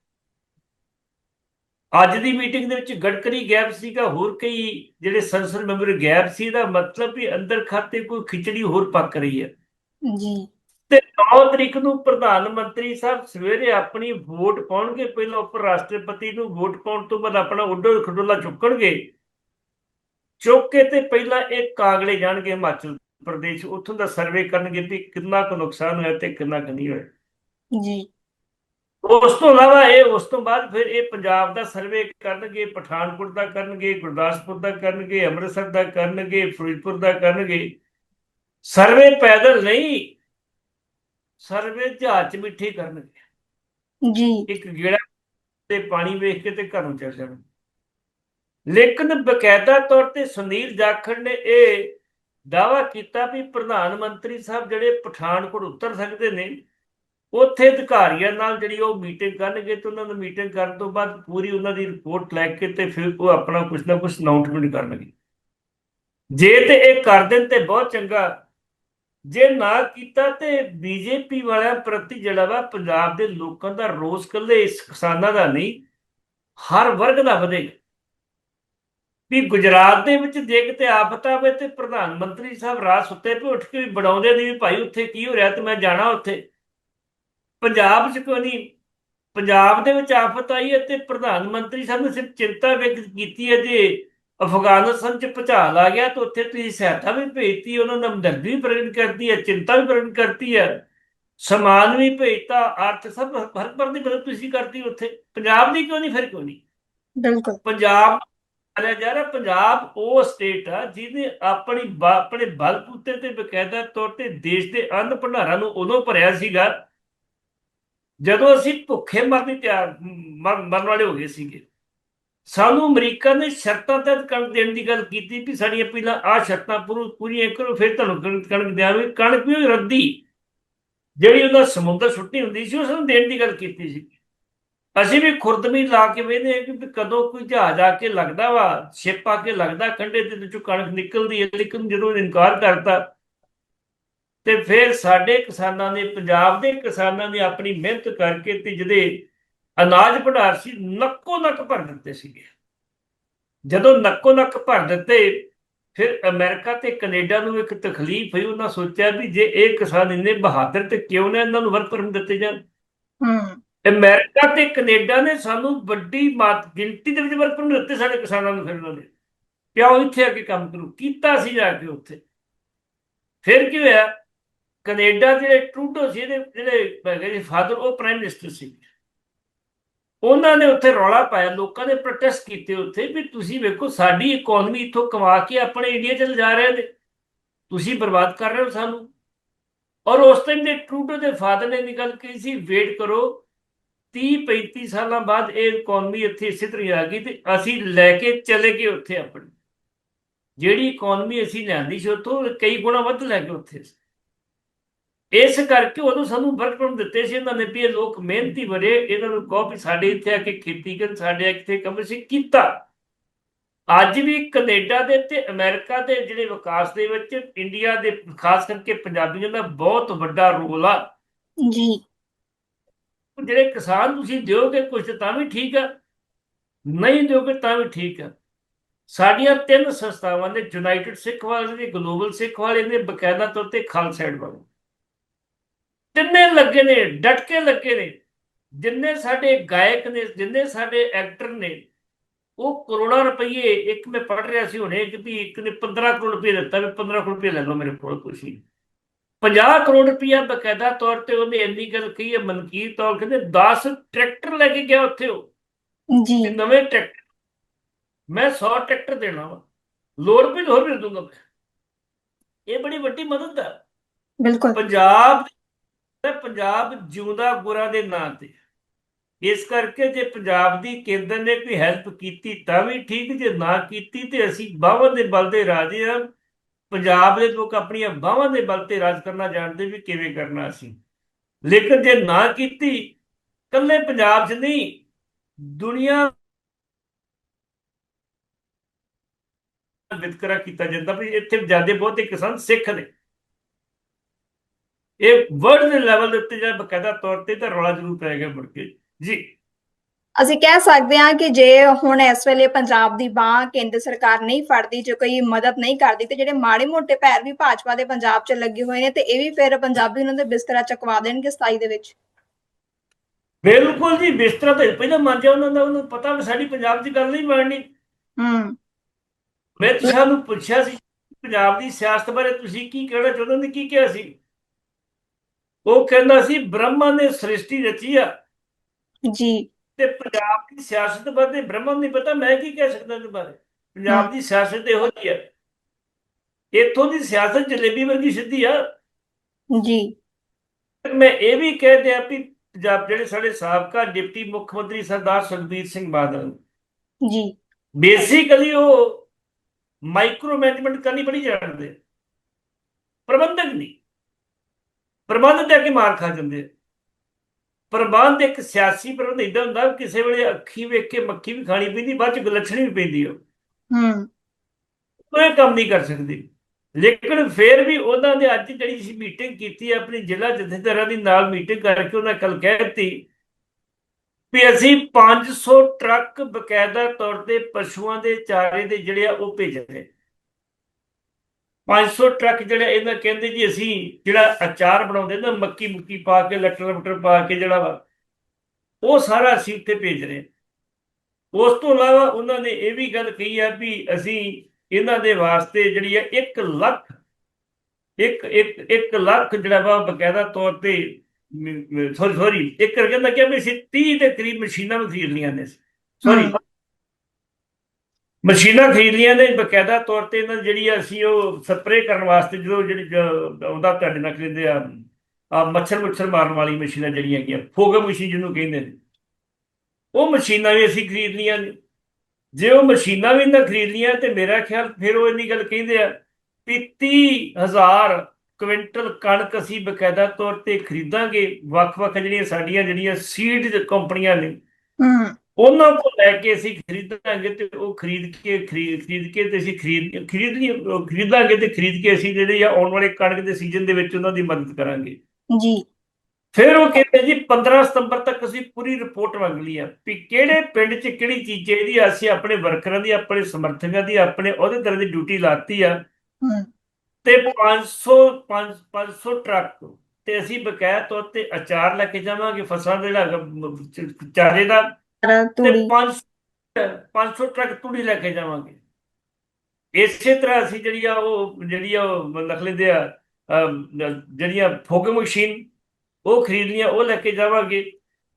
Speaker 2: ਅੱਜ ਦੀ ਮੀਟਿੰਗ ਦੇ ਵਿੱਚ ਗੜਕਰੀ ਗੈਪ ਸੀਗਾ, ਹੋਰ ਕਈ ਜਿਹੜੇ ਸੰਸਦ ਮੈਂਬਰ ਗੈਪ ਸੀ, ਦਾ ਮਤਲਬ ਵੀ ਅੰਦਰ ਖਾਤੇ ਕੋਈ ਖਿਚੜੀ ਹੋਰ ਪੱਕ ਰਹੀ ਹੈ।
Speaker 1: ਜੀ।
Speaker 2: ਤੇ 9 ਤਰੀਕ ਨੂੰ ਪ੍ਰਧਾਨ ਮੰਤਰੀ ਸਾਹਿਬ ਸਵੇਰੇ ਆਪਣੀ ਵੋਟ ਪਾਉਣਗੇ ਪਹਿਲਾਂ ਉੱਪਰ ਰਾਸ਼ਟਰਪਤੀ ਨੂੰ ਵੋਟ ਪਾਉਣ ਤੋਂ ਬਾਅਦ ਆਪਣਾ ਉੱਡੋ ਖਡੋਲਾ ਚੁੱਕਣਗੇ। ਚੁੱਕ ਕੇ ਤੇ ਪਹਿਲਾਂ ਇਹ ਕਾਗਲੇ ਜਾਣਗੇ ਹਿਮਾਚਲ ਪ੍ਰਦੇਸ਼ ਉੱਥੋਂ ਦਾ ਸਰਵੇ ਕਰਨਗੇ ਵੀ ਕਿੰਨਾ ਕੁ ਨੁਕਸਾਨ ਹੋਇਆ ਤੇ ਕਿੰਨਾ ਕੁ ਨਹੀਂ ਹੋਇਆ।
Speaker 1: ਜੀ।
Speaker 2: ਉਸ ਤੋਂ ਇਲਾਵਾ ਇਹ ਉਸ ਤੋਂ ਬਾਅਦ ਫਿਰ ਇਹ ਪੰਜਾਬ ਦਾ ਸਰਵੇ ਕਰਨਗੇ ਪਠਾਨਕੋਟ ਦਾ ਕਰਨਗੇ ਗੁਰਦਾਸਪੁਰ ਦਾ ਕਰਨਗੇ ਅੰਮ੍ਰਿਤਸਰ ਦਾ ਕਰਨਗੇ ਫਿਰੋਜ਼ਪੁਰ ਦਾ ਕਰਨਗੇ। ਸਰਵੇ ਪੈਦਲ ਨਹੀਂ ਸਰਵੇ ਜਹਾਜ਼ 'ਚ ਮਿੱਠੇ ਕਰਨਗੇ।
Speaker 1: ਜੀ।
Speaker 2: ਇੱਕ ਗੇੜਾ ਤੇ ਪਾਣੀ ਵੇਖ ਕੇ ਤੇ ਘਰੋਂ ਚੱਲ ਜਾਣ। ਲੇਕਿਨ ਬਕਾਇਦਾ ਤੌਰ ਤੇ ਸੁਨੀਲ ਜਾਖੜ ਨੇ ਇਹ ਦਾਵਾ ਕੀਤਾ ਵੀ ਪ੍ਰਧਾਨ ਮੰਤਰੀ ਸਾਹਿਬ ਜਿਹੜੇ ਪਠਾਨਕੋਟ ਉਤਰ ਸਕਦੇ ਨੇ ਉੱਥੇ ਅਧਿਕਾਰੀਆਂ ਨਾਲ ਜਿਹੜੀ ਉਹ ਮੀਟਿੰਗ ਕਰਨਗੇ ਤੇ ਉਹਨਾਂ ਨੂੰ ਮੀਟਿੰਗ ਕਰਨ ਤੋਂ ਬਾਅਦ ਪੂਰੀ ਉਹਨਾਂ ਦੀ ਰਿਪੋਰਟ ਲੈ ਕੇ ਤੇ ਫਿਰ ਉਹ ਆਪਣਾ ਕੁਝ ਨਾ ਕੁਝ ਅਨਾਉਂਸਮੈਂਟ ਕਰਨਗੇ। ਜੇ ਤੇ ਇਹ ਕਰ ਦੇਣ ਤੇ ਬਹੁਤ ਚੰਗਾ ਜੇ ਨਾ ਕੀਤਾ ਤੇ ਬੀਜੇਪੀ ਵਾਲਿਆਂ ਪ੍ਰਤੀ ਜਿਹੜਾ ਵਾ ਪੰਜਾਬ ਦੇ ਲੋਕਾਂ ਦਾ ਰੋਸ ਕੱਲੇ ਇਸ ਕਿਸਾਨਾਂ ਦਾ ਨਹੀਂ, ਹਰ ਵਰਗ ਦਾ ਵਧੇਗਾ। ਵੀ ਗੁਜਰਾਤ ਦੇ ਵਿੱਚ ਜੇ ਕਿਤੇ ਆਫਤ ਆਵੇ ਤੇ ਪ੍ਰਧਾਨ ਮੰਤਰੀ ਸਾਹਿਬ ਰਾਤ ਸੁੱਤੇ ਪਏ, ਉੱਠ ਕੇ ਵੀ ਬੜਾਉਂਦੇ ਨੇ ਵੀ ਭਾਈ ਉੱਥੇ ਕੀ ਹੋ ਰਿਹਾ ਤੇ ਮੈਂ ਜਾਣਾ ਉੱਥੇ। ਪੰਜਾਬ 'ਚ ਕੋਈ ਨਹੀਂ? ਪੰਜਾਬ ਦੇ ਵਿੱਚ ਆਫਤ ਆਈ ਹੈ ਤੇ ਪ੍ਰਧਾਨ ਮੰਤਰੀ ਸਾਹਿਬ ਨੇ ਸਿਰਫ ਚਿੰਤਾ ਵਿਅਕਤ ਕੀਤੀ ਹੈ ਜੇ ਅਫਗਾਨਿਸਤਾਨ 'ਚ ਭੁਚਾਲ ਆ ਗਿਆ ਤਾਂ ਉੱਥੇ ਤੁਸੀਂ ਸਹਾਇਤਾ ਵੀ ਭੇਜਤੀ ਉਹਨਾਂ ਨੇ ਹਮਦਰਦੀ ਵੀ ਪ੍ਰਗਟ ਕਰਤੀ ਹੈ ਚਿੰਤਾ ਵੀ ਪ੍ਰਗਟ ਕਰਤੀ ਹੈ ਸਮਾਨ ਵੀ ਭੇਜਤਾ ਅਰਥ ਸਭ ਹਰ ਪਰ ਦੀ ਮਦਦ ਤੁਸੀਂ ਕਰਤੀ ਉੱਥੇ। ਪੰਜਾਬ ਦੀ ਕਿਉਂ ਨਹੀਂ ਫਿਰ ਕਿਉਂ ਨਹੀਂ?
Speaker 1: ਬਿਲਕੁਲ।
Speaker 2: ਪੰਜਾਬ ਅਰੇ ਯਾਰ ਪੰਜਾਬ ਉਹ ਸਟੇਟ ਆ ਜਿਹਨੇ ਆਪਣੀ ਆਪਣੇ ਬਲਬੂਤੇ ਤੇ ਬਕਾਇਦਾ ਤੌਰ ਤੇ ਦੇਸ਼ ਦੇ ਅੰਨ ਭੰਡਾਰਾਂ ਨੂੰ ਉਦੋਂ ਭਰਿਆ ਸੀਗਾ ਜਦੋਂ ਅਸੀਂ ਭੁੱਖੇ ਮਰਨ ਤਿਆਰ ਮਰ- ਮਰਨ ਵਾਲੇ ਹੋ ਗਏ ਸੀਗੇ। ਸਾਨੂੰ ਅਮਰੀਕਾ ਨੇ ਸ਼ਰਤਾਂ ਤੇ ਕਣਕ ਦੇਣ ਦੀ ਗੱਲ ਕੀਤੀ ਵੀ ਸਾਡੀਆਂ ਪਹਿਲਾਂ ਆਹ ਸ਼ਰਤਾਂ ਪੂਰੀਆਂ ਕਰੋ, ਫਿਰ ਤੁਹਾਨੂੰ ਕਣਕ ਕਣਕ ਕਣਕ ਵੀ ਰੱਦੀ। ਜਿਹੜੀ ਉਹਨਾਂ ਸਮੁੰਦਰ ਸੁੱਟੀ ਹੁੰਦੀ ਸੀ ਉਸ ਨੂੰ ਦੇਣ ਦੀ ਗੱਲ ਕੀਤੀ ਸੀ। ਅਸੀਂ ਵੀ ਖੁਰਦਮੀ ਲਾ ਕੇ ਵੇਖਦੇ ਹਾਂ ਕਿ ਕਦੋਂ ਕੋਈ ਜਹਾਜ਼ ਆ ਕੇ ਲੱਗਦਾ ਵਾ ਸ਼ਿਪ ਆ ਕੇ ਲੱਗਦਾ, ਕੰਢੇ ਤੇ ਵਿੱਚੋਂ ਕਣਕ ਨਿਕਲਦੀ ਹੈ, ਲੇਕਿਨ ਜਦੋਂ ਇਨਕਾਰ ਕਰਤਾ, ਤੇ ਫਿਰ ਸਾਡੇ ਕਿਸਾਨਾਂ ਨੇ, ਪੰਜਾਬ ਦੇ ਕਿਸਾਨਾਂ ਨੇ ਆਪਣੀ ਮਿਹਨਤ ਕਰਕੇ ਤੇ ਜਿਹਦੇ ਅਨਾਜ ਭੰਡਾਰ ਸੀ ਨੱਕੋ ਨੱਕ ਭਰ ਦਿੱਤੇ ਸੀਗੇ। ਜਦੋਂ ਨੱਕੋ ਨੱਕ ਭਰ ਦਿੱਤੇ ਫਿਰ ਅਮਰੀਕਾ ਤੇ ਕੈਨੇਡਾ ਨੂੰ ਇੱਕ ਤਕਲੀਫ ਹੋਈ ਉਹਨਾਂ ਸੋਚਿਆ ਵੀ ਜੇ ਇਹ ਕਿਸਾਨ ਇੰਨੇ ਬਹਾਦਰ ਤੇ ਕਿਉਂ ਨਾ ਇਹਨਾਂ ਨੂੰ ਵਰਕ ਦਿੱਤੇ ਜਾਣ।
Speaker 1: ਹੂੰ।
Speaker 2: ਅਮਰੀਕਾ ਤੇ ਕੈਨੇਡਾ ਨੇ ਸਾਨੂੰ ਵੱਡੀ ਮਾਤ ਗਿਣਤੀ ਦੇ ਵਿੱਚ ਵਰਕ ਦਿੱਤੇ ਸਾਡੇ ਕਿਸਾਨਾਂ ਨੂੰ ਫਿਰ ਉਹਨਾਂ ਨੇ। ਕਿਉਂ ਇੱਥੇ ਆ ਕੇ ਕੰਮ ਕਰੂ? ਕੀਤਾ ਸੀ ਜਾ ਕੇ ਉੱਥੇ। ਫਿਰ ਕੀ ਹੋਇਆ? ਕੈਨੇਡਾ ਦੇ ਜਿਹੜੇ ਟਰੂਡੋ ਸੀ ਇਹਦੇ ਜਿਹੜੇ ਹੈਗੇ ਫਾਦਰ ਉਹ ਪ੍ਰਾਈਮ ਮਿਨਿਸਟਰ ਸੀ ਉਹਨਾਂ ਨੇ ਉੱਥੇ ਰੌਲਾ ਪਾਇਆ, ਲੋਕਾਂ ਨੇ ਪ੍ਰੋਟੈਸਟ ਕੀਤੇ ਉੱਥੇ ਵੀ ਤੁਸੀਂ ਵੇਖੋ ਸਾਡੀ ਇਕਨੋਮੀ ਇੱਥੋਂ ਕਮਾ ਕੇ ਆਪਣੇ ਇੰਡੀਆ ਚ ਲਿਜਾ ਰਹੇ ਨੇ। ਤੁਸੀਂ ਬਰਬਾਦ ਕਰ ਰਹੇ ਹੋ ਸਾਨੂੰ। ਔਰ ਉਸ ਟਾਈਮ ਦੇ ਟਰੂਡੋ ਦੇ ਫਾਦਰ ਨੇ ਵੀ ਗੱਲ ਕਹੀ ਸੀ ਵੇਟ ਕਰੋ 30 35 ਸਾਲਾਂ ਬਾਅਦ ਇਹ ਇਕਨੋਮੀ ਇੱਥੇ ਇਸੇ ਤਰ੍ਹਾਂ ਆ ਗਈ ਤੇ ਅਸੀਂ ਲੈ ਕੇ ਚਲੇ ਗਏ ਉੱਥੇ ਆਪਣੀ। ਜਿਹੜੀ ਇਕਨੋਮੀ ਅਸੀਂ ਲਿਆਂਦੀ ਸੀ ਉੱਥੋਂ ਕਈ ਗੁਣਾ ਵੱਧ ਲੈ ਕੇ ਉੱਥੇ। ਇਸ ਕਰਕੇ ਉਦੋਂ ਸਾਨੂੰ ਵਰਕ ਪਰਮਿਟ ਦਿੱਤੇ ਸੀ ਇਹਨਾਂ ਨੇ ਵੀ ਇਹ ਲੋਕ ਮਿਹਨਤੀ ਬੜੇ ਇਹਨਾਂ ਨੂੰ ਕਹੋ ਵੀ ਸਾਡੇ ਇੱਥੇ ਆ ਕੇ ਖੇਤੀ ਕਰਨ ਸਾਡੇ ਇੱਥੇ ਕੰਮ ਸੀ ਕੀਤਾ। ਅੱਜ ਵੀ ਕੈਨੇਡਾ ਦੇ ਤੇ ਅਮਰੀਕਾ ਦੇ ਜਿਹੜੇ ਵਿਕਾਸ ਦੇ ਵਿੱਚ ਇੰਡੀਆ ਦੇ ਖਾਸ ਕਰਕੇ ਪੰਜਾਬੀਆਂ ਦਾ ਬਹੁਤ ਵੱਡਾ ਰੋਲ ਆ।
Speaker 1: ਜੀ।
Speaker 2: ਜਿਹੜੇ ਕਿਸਾਨ ਤੁਸੀਂ ਦਿਓਗੇ ਕੁਝ ਤਾਂ ਵੀ ਠੀਕ ਆ ਨਹੀਂ ਦਿਓਗੇ ਤਾਂ ਵੀ ਠੀਕ ਆ। ਸਾਡੀਆਂ ਤਿੰਨ ਸੰਸਥਾਵਾਂ ਨੇ ਯੂਨਾਈਟਿਡ ਸਿੱਖ ਵਾਲੇ ਨੇ ਗਲੋਬਲ ਸਿੱਖ ਵਾਲੇ ਨੇ ਬਕਾਇਦਾ ਤੌਰ ਤੇ ਖਾਲਸਾ ਏਡ ਵਾਲੇ ਤਿੰਨੇ ਲੱਗੇ ਨੇ ਡਟ ਕੇ ਲੱਗੇ ਨੇ ਜਿੰਨੇ ਸਾਡੇ ਗਾਇਕ ਨੇ ਜਿੰਨੇ ਸਾਡੇ ਐਕਟਰ ਨੇ ਉਹ ਕਰੋੜਾਂ ਰੁਪਏ ਇੱਕ ਮੈਂ ਪੜ ਰਿਹਾ ਸੀ ਹੁਣੇ ਕਿ ਵੀ ਇੱਕ ਨੇ 15 ਕਰੋੜ ਰੁਪਏ ਦਿੱਤਾ ਵੀ 15 ਕਰੋੜ ਰੁਪਏ ਲੈ ਲਓ ਮੇਰੇ ਕੋਲ ਕੁਛ ਨਹੀਂ 50 ਕਰੋੜ ਰੁਪਇਆ ਬਕਾਇਦਾ ਤੌਰ ਤੇ ਉਹਨੇ ਇੰਨੀ ਗੱਲ ਕਹੀ ਹੈ ਮਨਕੀਰ ਤੌਰ ਕਹਿੰਦੇ 10 ਟਰੈਕਟਰ ਲੈ ਕੇ ਗਿਆ ਉੱਥੇ ਉਹ।
Speaker 1: ਜੀ।
Speaker 2: ਨਵੇਂ ਟਰੈਕਟਰ। ਮੈਂ 100 ਟਰੈਕਟਰ ਦੇਣਾ ਵਾ। ਲੋੜ ਵੀ ਹੋਰ ਵੀ ਦੂੰਗਾ ਇਹ ਬੜੀ ਵੱਡੀ ਮਦਦ ਆ।
Speaker 1: ਬਿਲਕੁਲ।
Speaker 2: ਪੰਜਾਬ ਤੇ ਪੰਜਾਬ ਜਿਉਂਦਾ ਗੁਰਾਂ ਦੇ ਨਾਂ ਤੇ ਇਸ ਕਰਕੇ ਜੇ ਪੰਜਾਬ ਦੀ ਕੇਂਦਰ ਨੇ ਕੋਈ ਹੈਲਪ ਕੀਤੀ, ਤਾਂ ਵੀ ਠੀਕ, ਜੇ ਨਾ ਕੀਤੀ ਤੇ ਅਸੀਂ ਬਾਹਾਂ ਦੇ ਬਲ ਤੇ ਰਾਜੇ ਆ। ਪੰਜਾਬ ਦੇ ਲੋਕ ਆਪਣੀਆਂ ਬਾਹਾਂ ਦੇ ਬਲ ਤੇ ਰਾਜ ਕਰਨਾ ਜਾਣਦੇ ਵੀ ਕਿਵੇਂ ਕਰਨਾ ਅਸੀਂ। ਲੇਕਿਨ ਜੇ ਨਾ ਕੀਤੀ ਕੱਲੇ ਪੰਜਾਬ 'ਚ ਨਹੀਂ, ਦੁਨੀਆ ਵਿਤਕਰਾ ਕੀਤਾ ਜਾਂਦਾ ਵੀ ਇੱਥੇ ਜਿਆਦੇ ਬਹੁਤੇ ਕਿਸਾਨ ਸਿੱਖ ਨੇ। ਇਹ ਵਰਲਡ ਦੇ ਲੈਵਲ ਦੇ ਉੱਤੇ ਜਿਹੜਾ ਬਕਾਇਦਾ ਤੌਰ ਤੇ ਤਾਂ ਰੌਲਾ ਜ਼ਰੂਰ ਪੈ ਗਿਆ ਮੁੜ ਕੇ। ਜੀ।
Speaker 1: ਅਸੀਂ ਕਹਿ ਸਕਦੇ ਹਾਂ ਕਿ ਜੇ ਹੁਣ ਇਸ ਵੇਲੇ ਪੰਜਾਬ ਦੀ ਬਾਹ ਕੇਂਦਰ ਸਰਕਾਰ ਨਹੀਂ ਫੜਦੀ ਜੇ ਕੋਈ ਮਦਦ ਨਹੀਂ ਕਰਦੀ ਤੇ ਜਿਹੜੇ ਮਾੜੇ ਮੋਟੇ ਪੈਰ ਵੀ ਭਾਜਪਾ ਦੇ ਪੰਜਾਬ 'ਚ ਲੱਗੇ ਹੋਏ ਨੇ ਤੇ ਇਹ ਵੀ ਫਿਰ ਪੰਜਾਬੀ ਉਹਨਾਂ ਦੇ ਬਿਸਤਰਾ ਚਕਵਾ ਦੇਣਗੇ 27 ਦੇ ਵਿੱਚ।
Speaker 2: ਬਿਲਕੁਲ ਜੀ ਬਿਸਤਰਾ ਤਾਂ ਪਹਿਲਾਂ ਮੰਨ ਜਾ ਉਹਨਾਂ ਦਾ ਉਹਨੂੰ ਪਤਾ ਵੀ ਸਾਡੀ ਪੰਜਾਬ 'ਚ ਗੱਲ ਨਹੀਂ ਬਣਨੀ।
Speaker 1: ਹੂੰ।
Speaker 2: ਮੈਂ ਤੁਸੀਂ ਨੂੰ ਪੁੱਛਿਆ ਸੀ ਪੰਜਾਬ ਦੀ ਸਿਆਸਤ ਬਾਰੇ ਤੁਸੀਂ ਕੀ ਕਹਿਣਾ ਚਾਹੁੰਦੇ ਨੇ ਕੀ ਕਿਹਾ ਸੀ? ਉਹ ਕਹਿੰਦਾ ਸੀ ਬ੍ਰਹਮਾ ਨੇ ਸ੍ਰਿਸ਼ਟੀ ਰਚੀ ਆ।
Speaker 1: ਜੀ।
Speaker 2: ਤੇ ਪੰਜਾਬ ਦੀ ਸਿਆਸਤ ਬਾਰੇ ਬ੍ਰਹਮਾ ਨੂੰ ਨਹੀਂ ਪਤਾ ਮੈਂ ਕੀ ਕਹਿ ਸਕਦਾ ਇਹਦੇ ਬਾਰੇ? ਪੰਜਾਬ ਦੀ ਸਿਆਸਤ ਇਹੋ ਜਿਹੀ ਆ। ਇੱਥੋਂ ਦੀ ਸਿਆਸਤ ਜਲੇਬੀ ਵਰਗੀ ਸਿੱਧੀ ਆ।
Speaker 1: ਜੀ।
Speaker 2: ਮੈਂ ਇਹ ਵੀ ਕਹਿ ਦਿਆਂ ਵੀ ਪੰਜਾਬ ਜਿਹੜੇ ਸਾਡੇ ਸਾਬਕਾ ਡਿਪਟੀ ਮੁੱਖ ਮੰਤਰੀ ਸਰਦਾਰ ਸੁਖਬੀਰ ਸਿੰਘ ਬਾਦਲ।
Speaker 1: ਜੀ।
Speaker 2: ਬੇਸਿਕਲੀ ਉਹ ਮਾਈਕਰੋ ਮੈਨੇਜਮੈਂਟ ਕਰਨੀ ਬੜੀ ਜਾਣਦੇ। ਪ੍ਰਬੰਧਕ ਨਹੀਂ। ਪ੍ਰਬੰਧ ਤੇ ਅੱਗੇ ਮਾਰ ਖਾ ਜਾਂਦੇ। ਪ੍ਰਬੰਧ ਇੱਕ ਸਿਆਸੀ ਪ੍ਰਬੰਧ ਇਦਾਂ ਹੁੰਦਾ ਕਿਸੇ ਵੇਲੇ ਅੱਖੀ ਵੇਖ ਕੇ ਮੱਖੀ ਵੀ ਖਾਣੀ ਪੈਂਦੀ ਬਾਅਦ ਚ ਗੁਲਛਣੀ ਵੀ ਪੈਂਦੀ
Speaker 1: ਹੂੰ।
Speaker 2: ਉਹ ਇਹ ਕੰਮ ਨਹੀਂ ਕਰ ਸਕਦੀ। ਲੇਕਿਨ ਫਿਰ ਵੀ ਉਹਨਾਂ ਨੇ ਅੱਜ ਜਿਹੜੀ ਸੀ ਮੀਟਿੰਗ ਕੀਤੀ ਹੈ ਆਪਣੀ ਜ਼ਿਲ੍ਹਾ ਜਥੇਦਾਰਾਂ ਦੀ ਨਾਲ ਮੀਟਿੰਗ ਕਰਕੇ ਉਹਨਾਂ ਕੱਲ ਕਹਿ ਦਿੱਤੀ ਵੀ ਅਸੀਂ 500 ਟਰੱਕ ਬਕਾਇਦਾ ਤੌਰ ਤੇ ਪਸ਼ੂਆਂ ਦੇ ਚਾਰੇ ਦੇ ਜਿਹੜੇ ਆ ਉਹ ਭੇਜਣੇ 500 ਟਰੱਕ ਜਿਹੜਾ ਇਹਨਾਂ ਕਹਿੰਦੇ ਜੀ ਅਸੀਂ ਜਿਹੜਾ ਅਚਾਰ ਬਣਾਉਂਦੇ ਨਾ, ਮੱਕੀ ਮੁੱਕੀ ਪਾ ਕੇ, ਲਟਰ ਲਟਰ ਪਾ ਕੇ ਜਿਹੜਾ ਵਾ, ਉਹ ਸਾਰਾ ਅਸੀਂ ਉੱਥੇ ਭੇਜ ਰਹੇ ਉਸ ਤੋਂ ਇਲਾਵਾ ਉਹਨਾਂ ਨੇ ਇਹ ਵੀ ਗੱਲ ਕਹੀ ਆ ਵੀ ਅਸੀਂ ਇਹਨਾਂ ਦੇ ਵਾਸਤੇ ਜਿਹੜੀ ਹੈ 1 ਲੱਖ, ਇੱਕ ਇੱਕ 1 ਲੱਖ ਜਿਹੜਾ ਵਾ ਬਕਾਇਦਾ ਤੌਰ ਤੇ ਸੌਰੀ ਸੌਰੀ ਇੱਕ ਕਹਿੰਦਾ ਕਿ ਵੀ ਅਸੀਂ 30 ਦੇ ਕਰੀਬ ਮਸ਼ੀਨਾਂ ਵੀ ਖਰੀਦ ਨੇ। ਸੌਰੀ ਮਸ਼ੀਨਾਂ ਖਰੀਦ ਨੇ ਬਕਾਇਦਾ ਤੌਰ ਤੇ ਇਹਨਾਂ ਦੀ ਜਿਹੜੀ ਆ ਅਸੀਂ ਉਹ ਸਪਰੇਅ ਕਰਨ ਵਾਸਤੇ ਜਦੋਂ ਜਿਹੜੀ ਉਹਦਾ ਤੁਹਾਡੇ ਨਾਲ ਕਹਿੰਦੇ ਆ ਆ ਮੱਛਰ ਮੁੱਛਰ ਮਾਰਨ ਵਾਲੀ ਮਸ਼ੀਨਾਂ ਜਿਹੜੀਆਂ ਹੈਗੀਆਂ, ਫੋਗਾ ਮਸ਼ੀਨ ਜਿਹਨੂੰ ਕਹਿੰਦੇ ਨੇ। ਉਹ ਮਸ਼ੀਨਾਂ ਵੀ ਅਸੀਂ ਖਰੀਦ ਲਈਆਂ ਨੇ। ਜੇ ਉਹ ਮਸ਼ੀਨਾਂ ਵੀ ਨਾ ਖਰੀਦ ਲਈਆਂ ਤੇ ਮੇਰਾ ਖਿਆਲ ਫਿਰ ਉਹ ਇੰਨੀ ਗੱਲ ਕਹਿੰਦੇ ਆ ਵੀ 30000 ਕੁਇੰਟਲ ਕਣਕ ਅਸੀਂ ਬਕਾਇਦਾ ਤੌਰ ਤੇ ਖਰੀਦਾਂਗੇ। ਵੱਖ-ਵੱਖ ਜਿਹੜੀਆਂ ਸਾਡੀਆਂ ਜਿਹੜੀਆਂ ਸੀਡ ਕੰਪਨੀਆਂ ਨੇ ਉਹਨਾਂ ਕੋਲ ਲੈ ਕੇ ਅਸੀਂ ਖਰੀਦਾਂਗੇ ਤੇ ਉਹ ਖਰੀਦ ਕੇ ਖਰੀਦ ਕੇ ਤੇ ਅਸੀਂ ਖਰੀਦ ਖਰੀਦ ਖਰੀਦਾਂਗੇ ਤੇ ਖਰੀਦ ਕੇ ਅਸੀਂ ਜਿਹੜੇ ਆ ਆਉਣ ਵਾਲੇ ਕਣਕ ਦੇ ਸੀਜ਼ਨ ਦੇ ਵਿੱਚ ਉਹਨਾਂ ਦੀ ਮਦਦ ਕਰਾਂਗੇ।
Speaker 1: ਜੀ।
Speaker 2: ਫਿਰ ਉਹ ਕਹਿੰਦੇ ਜੀ 15 ਸਤੰਬਰ ਤੱਕ ਅਸੀਂ ਪੂਰੀ ਰਿਪੋਰਟ ਮੰਗ ਲਈ ਆ ਵੀ ਕਿਹੜੇ ਪਿੰਡ 'ਚ ਕਿਹੜੀ ਚੀਜ਼ ਚਾਹੀਦੀ ਆ ਅਸੀਂ ਆਪਣੇ ਵਰਕਰਾਂ ਦੀ ਆਪਣੇ ਸਮਰਥਕਾਂ ਦੀ ਆਪਣੇ ਉਹਦੇ ਤਰ੍ਹਾਂ ਦੀ ਡਿਊਟੀ ਲਾਤੀ ਆ। ਤੇ 500 5 500 ਟਰੱਕ ਤੇ ਅਸੀਂ ਬਕਾਇਆ ਤੌਰ ਤੇ ਅਚਾਰ ਲੈ ਕੇ ਜਾਵਾਂਗੇ ਫਸਲਾਂ ਦੇ ਜਿਹੜਾ ਚਾਰੇ ਦਾ। ਤੇ
Speaker 1: ਤੂੜੀ।
Speaker 2: 500 500 ਟਰੱਕ ਤੂੜੀ ਲੈ ਕੇ ਜਾਵਾਂਗੇ। ਇਸੇ ਤਰ੍ਹਾਂ ਅਸੀਂ ਜਿਹੜੀ ਆ ਉਹ ਜਿਹੜੀ ਆ ਲਿਖ ਲੈਂਦੇ ਆ ਜਿਹੜੀਆਂ ਫੋਗ ਮਸ਼ੀਨ ਉਹ ਖਰੀਦ ਲਈਆਂ ਉਹ ਲੈ ਕੇ ਜਾਵਾਂਗੇ।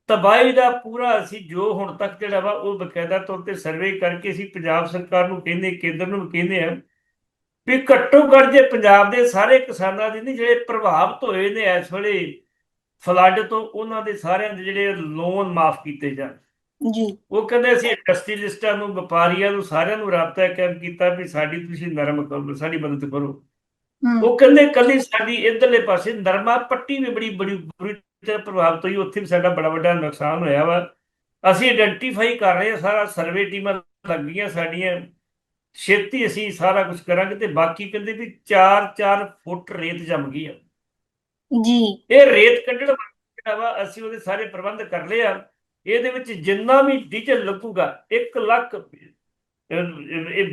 Speaker 2: ਤਬਾਹੀ ਦਾ ਪੂਰਾ ਅਸੀਂ ਜੋ ਹੁਣ ਤੱਕ ਜਿਹੜਾ ਵਾ ਉਹ ਬਕਾਇਦਾ ਤੌਰ ਤੇ ਸਰਵੇ ਕਰਕੇ ਅਸੀਂ ਪੰਜਾਬ ਸਰਕਾਰ ਨੂੰ ਕਹਿੰਦੇ ਕੇਂਦਰ ਨੂੰ ਕਹਿੰਦੇ ਆ ਵੀ ਘੱਟੋ ਘੱਟ ਜੇ ਪੰਜਾਬ ਦੇ ਸਾਰੇ ਕਿਸਾਨਾਂ ਦੇ ਨਹੀਂ ਜਿਹੜੇ ਪ੍ਰਭਾਵਿਤ ਹੋਏ ਨੇ ਇਸ ਵੇਲੇ ਫਲੱਡ ਤੋਂ ਉਹਨਾਂ ਦੇ ਸਾਰਿਆਂ ਦੇ ਜਿਹੜੇ ਲੋਨ ਮਾਫ ਕੀਤੇ ਜਾਣ।
Speaker 1: ਜੀ।
Speaker 2: ਉਹ ਕਹਿੰਦੇ ਅਸੀਂ ਇੰਡਸਟਰੀਲਿਸਟਾਂ ਨੂੰ ਵਪਾਰੀਆਂ ਨੂੰ ਸਾਰਿਆਂ ਨੂੰ ਰਾਬਤਾ ਕਾਇਮ ਕੀਤਾ ਵੀ ਸਾਡੀ ਤੁਸੀਂ ਨਰਮ ਕਰੋ ਸਾਡੀ ਮਦਦ ਕਰੋ। ਉਹ ਕਹਿੰਦੇ ਕੱਲੀ ਸਾਡੀ ਇਧਰਲੇ ਪਾਸੇ ਨਰਮਾ ਪੱਟੀ ਵੀ ਬੜੀ ਬੜੀ ਬੁਰੀ ਤਰ੍ਹਾਂ ਪ੍ਰਭਾਵਿਤ ਹੋਈ ਉੱਥੇ ਵੀ ਸਾਡਾ ਬੜਾ ਵੱਡਾ ਨੁਕਸਾਨ ਹੋਇਆ ਵਾ। ਅਸੀਂ ਆਇਡੈਂਟੀਫਾਈ ਕਰ ਰਹੇ ਹਾਂ ਸਾਰਾ ਸਰਵੇ ਟੀਮਾਂ ਲੱਗੀਆਂ ਸਾਡੀਆਂ। ਛੇਤੀ ਅਸੀਂ ਸਾਰਾ ਕੁਝ ਕਰਾਂਗੇ ਤੇ ਬਾਕੀ ਕਹਿੰਦੇ ਵੀ 4-4 ਫੁੱਟ ਰੇਤ ਜੰਮ ਗਈ ਆ।
Speaker 1: ਜੀ।
Speaker 2: ਇਹ ਰੇਤ ਕੱਢਣ ਵਾਸਤੇ ਜਿਹੜਾ ਵਾ ਅਸੀਂ ਉਹਦੇ ਸਾਰੇ ਪ੍ਰਬੰਧ ਕਰ ਲਏ ਆ। ਇਹਦੇ ਵਿੱਚ ਜਿੰਨਾ ਵੀ ਡੀਜ਼ਲ ਲੱਗੂਗਾ 1 ਲੱਖ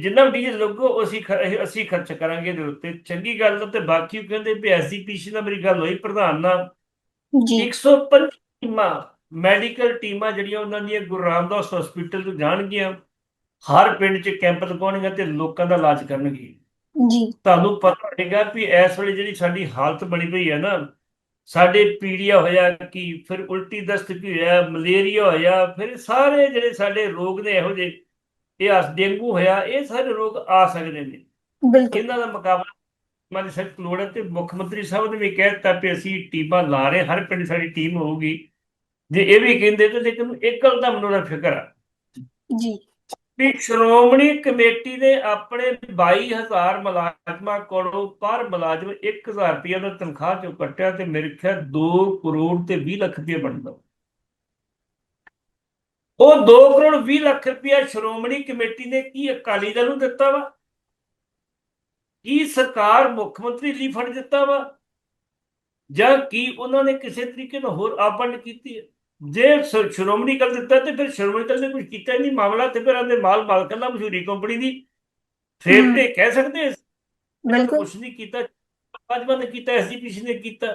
Speaker 2: ਜਿੰਨਾ ਵੀ ਡੀਜ਼ਲ ਲੱਗੂ ਉਹ ਅਸੀਂ ਅਸੀਂ ਖਰਚ ਕਰਾਂਗੇ ਇਹਦੇ ਉੱਤੇ। ਚੰਗੀ ਗੱਲ ਤੇ ਬਾਕੀ ਉਹ ਕਹਿੰਦੇ ਵੀ ਐਸਜੀਪੀਸੀ ਨਾਲ ਮੇਰੀ ਗੱਲ ਹੋਈ ਪ੍ਰਧਾਨ ਨਾਲ।
Speaker 1: ਜੀ।
Speaker 2: 125 ਟੀਮਾਂ ਮੈਡੀਕਲ ਟੀਮਾਂ ਜਿਹੜੀਆਂ ਉਹਨਾਂ ਦੀਆਂ ਗੁਰੂ ਰਾਮਦਾਸ ਹਸਪੀਟਲ ਤੋਂ ਜਾਣਗੀਆਂ। ਹਰ ਪਿੰਡ 'ਚ ਕੈਂਪ ਲਗਾਉਣਗੀਆਂ ਤੇ ਲੋਕਾਂ ਦਾ ਇਲਾਜ ਕਰਨਗੇ।
Speaker 1: ਜੀ।
Speaker 2: ਤੁਹਾਨੂੰ ਪਤਾ ਹੋਏਗਾ ਵੀ ਇਸ ਵੇਲੇ ਜਿਹੜੀ ਸਾਡੀ ਹਾਲਤ ਬਣੀ ਪਈ ਹੈ ਨਾ ਸਾਡੇ ਪੀੜੀਆ ਹੋਇਆ ਕਿ ਫਿਰ ਉਲਟੀ ਦਸਤ ਕੀ ਹੋਇਆ ਮਲੇਰੀਆ ਹੋਇਆ ਫਿਰ ਸਾਰੇ ਜਿਹੜੇ ਸਾਡੇ ਰੋਗ ਨੇ ਇਹੋ ਜਿਹੇ ਇਹ ਅਸ ਡੇਂਗੂ ਹੋਇਆ ਇਹ ਸਾਰੇ ਰੋਗ ਆ ਸਕਦੇ ਨੇ।
Speaker 1: ਬਿਲਕੁਲ।
Speaker 2: ਇਹਨਾਂ ਦਾ ਮੁਕਾਬਲਾ ਮਾਨੀ ਸਖਤ ਲੋੜ ਹੈ ਤੇ ਮੁੱਖ ਮੰਤਰੀ ਸਾਹਿਬ ਨੇ ਵੀ ਕਹਿ ਦਿੱਤਾ ਵੀ ਅਸੀਂ ਟੀਮਾਂ ਲਾ ਰਹੇ ਹਰ ਪਿੰਡ ਸਾਡੀ ਟੀਮ ਹੋਊਗੀ। ਜੇ ਇਹ ਵੀ ਕਹਿੰਦੇ ਤੇ ਲੇਕਿਨ ਇੱਕ ਗੱਲ ਦਾ ਮੈਨੂੰ ਨਾ ਫਿਕਰ ਆ।
Speaker 1: ਜੀ।
Speaker 2: ਵੀ ਸ਼੍ਰੋਮਣੀ ਕਮੇਟੀ ਨੇ ਆਪਣੇ 22000 ਮੁਲਾਜ਼ਮਾਂ ਕੋਲੋਂ ਪਰ ਮੁਲਾਜ਼ਮ 1000 ਰੁਪਏ ਦਾ ਤਨਖਾਹ ਚੋਂ ਕੱਟਿਆ ਤੇ ਮੇਰੇ ਖਿਆਲ 2 ਕਰੋੜ ਤੇ 20 ਲੱਖ ਰੁਪਏ ਬਣਦਾ। ਉਹ 2 ਕਰੋੜ 20 ਲੱਖ ਰੁਪਏ ਸ਼੍ਰੋਮਣੀ ਕਮੇਟੀ ਨੇ ਕੀ ਅਕਾਲੀ ਦਲ ਨੂੰ ਦਿੱਤਾ ਵਾ? ਕੀ ਸਰਕਾਰ ਮੁੱਖ ਮੰਤਰੀ ਲਈ ਫੰਡ ਦਿੱਤਾ ਵਾ? ਜਾਂ ਕੀ ਉਹਨਾਂ ਨੇ ਕਿਸੇ ਤਰੀਕੇ ਨਾਲ ਹੋਰ ਆਵੰਡ ਕੀਤੀ ਹੈ? ਜੇ ਸ਼੍ਰੋਮਣੀ ਕਰ ਦਿੱਤਾ ਤੇ ਫਿਰ ਸ਼੍ਰੋਮਣੀ ਕਰ ਨੇ ਕੁਝ ਕੀਤਾ ਨਹੀਂ। ਮਾਮਲਾ ਤੇ ਫਿਰ ਆਂਦੇ ਮਾਲ ਮਾਲਕਾਂ ਦਾ ਮਸ਼ਹੂਰੀ ਕੰਪਨੀ ਦੀ ਫਿਰ। ਤੇ ਕਹਿ ਸਕਦੇ
Speaker 1: ਬਿਲਕੁਲ।
Speaker 2: ਕੁਝ ਨਹੀਂ ਕੀਤਾ। ਭਾਜਪਾ ਨੇ ਕੀਤਾ ਐਸਜੀਪੀਸੀ ਨੇ ਕੀਤਾ।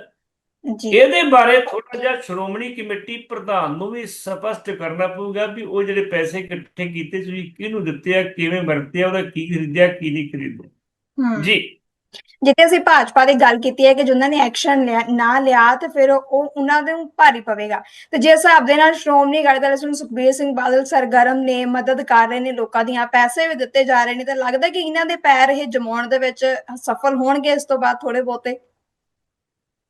Speaker 1: ਜੀ।
Speaker 2: ਇਹਦੇ ਬਾਰੇ ਥੋੜਾ ਜਿਹਾ ਸ਼੍ਰੋਮਣੀ ਕਮੇਟੀ ਪ੍ਰਧਾਨ ਨੂੰ ਵੀ ਸਪਸ਼ਟ ਕਰਨਾ ਪਊਗਾ ਵੀ ਉਹ ਜਿਹੜੇ ਪੈਸੇ ਇਕੱਠੇ ਕੀਤੇ ਤੁਸੀਂ ਕਿਹਨੂੰ ਦਿੱਤੇ ਆ ਕਿਵੇਂ ਵਰਤੇ ਆ ਉਹਦਾ ਕੀ ਖਰੀਦਿਆ ਕੀ ਨਹੀਂ ਖਰੀਦਿਆ? ਜੀ।
Speaker 1: ਜਿੱਥੇ ਅਸੀਂ ਭਾਜਪਾ ਦੀ ਗੱਲ ਕੀਤੀ ਹੈ ਕਿ ਜਿਨ੍ਹਾਂ ਨੇ ਐਕਸ਼ਨ ਨਾ ਲਿਆ, ਤੇ ਫਿਰ ਉਹ ਉਹਨਾਂ ਦੇ ਭਾਰੀ ਪਵੇਗਾ। ਤੇ ਜਿਸ ਹਿਸਾਬ ਦੇ ਨਾਲ ਸ਼੍ਰੋਮਣੀ ਅਕਾਲੀ ਦਲ ਨੂੰ ਸੁਖਬੀਰ ਸਿੰਘ ਬਾਦਲ ਸਰਗਰਮ ਨੇ, ਮਦਦ ਕਰ ਰਹੇ ਨੇ ਲੋਕਾਂ ਦੀਆਂ, ਪੈਸੇ ਵੀ ਦਿੱਤੇ ਜਾ ਰਹੇ ਨੇ, ਤੇ ਲੱਗਦਾ ਕਿ ਇਹਨਾਂ ਦੇ ਪੈਰ ਇਹ ਜਮਾਉਣ ਦੇ ਵਿੱਚ ਸਫਲ ਹੋਣਗੇ ਇਸ ਤੋਂ ਬਾਅਦ ਥੋੜੇ ਬਹੁਤੇ?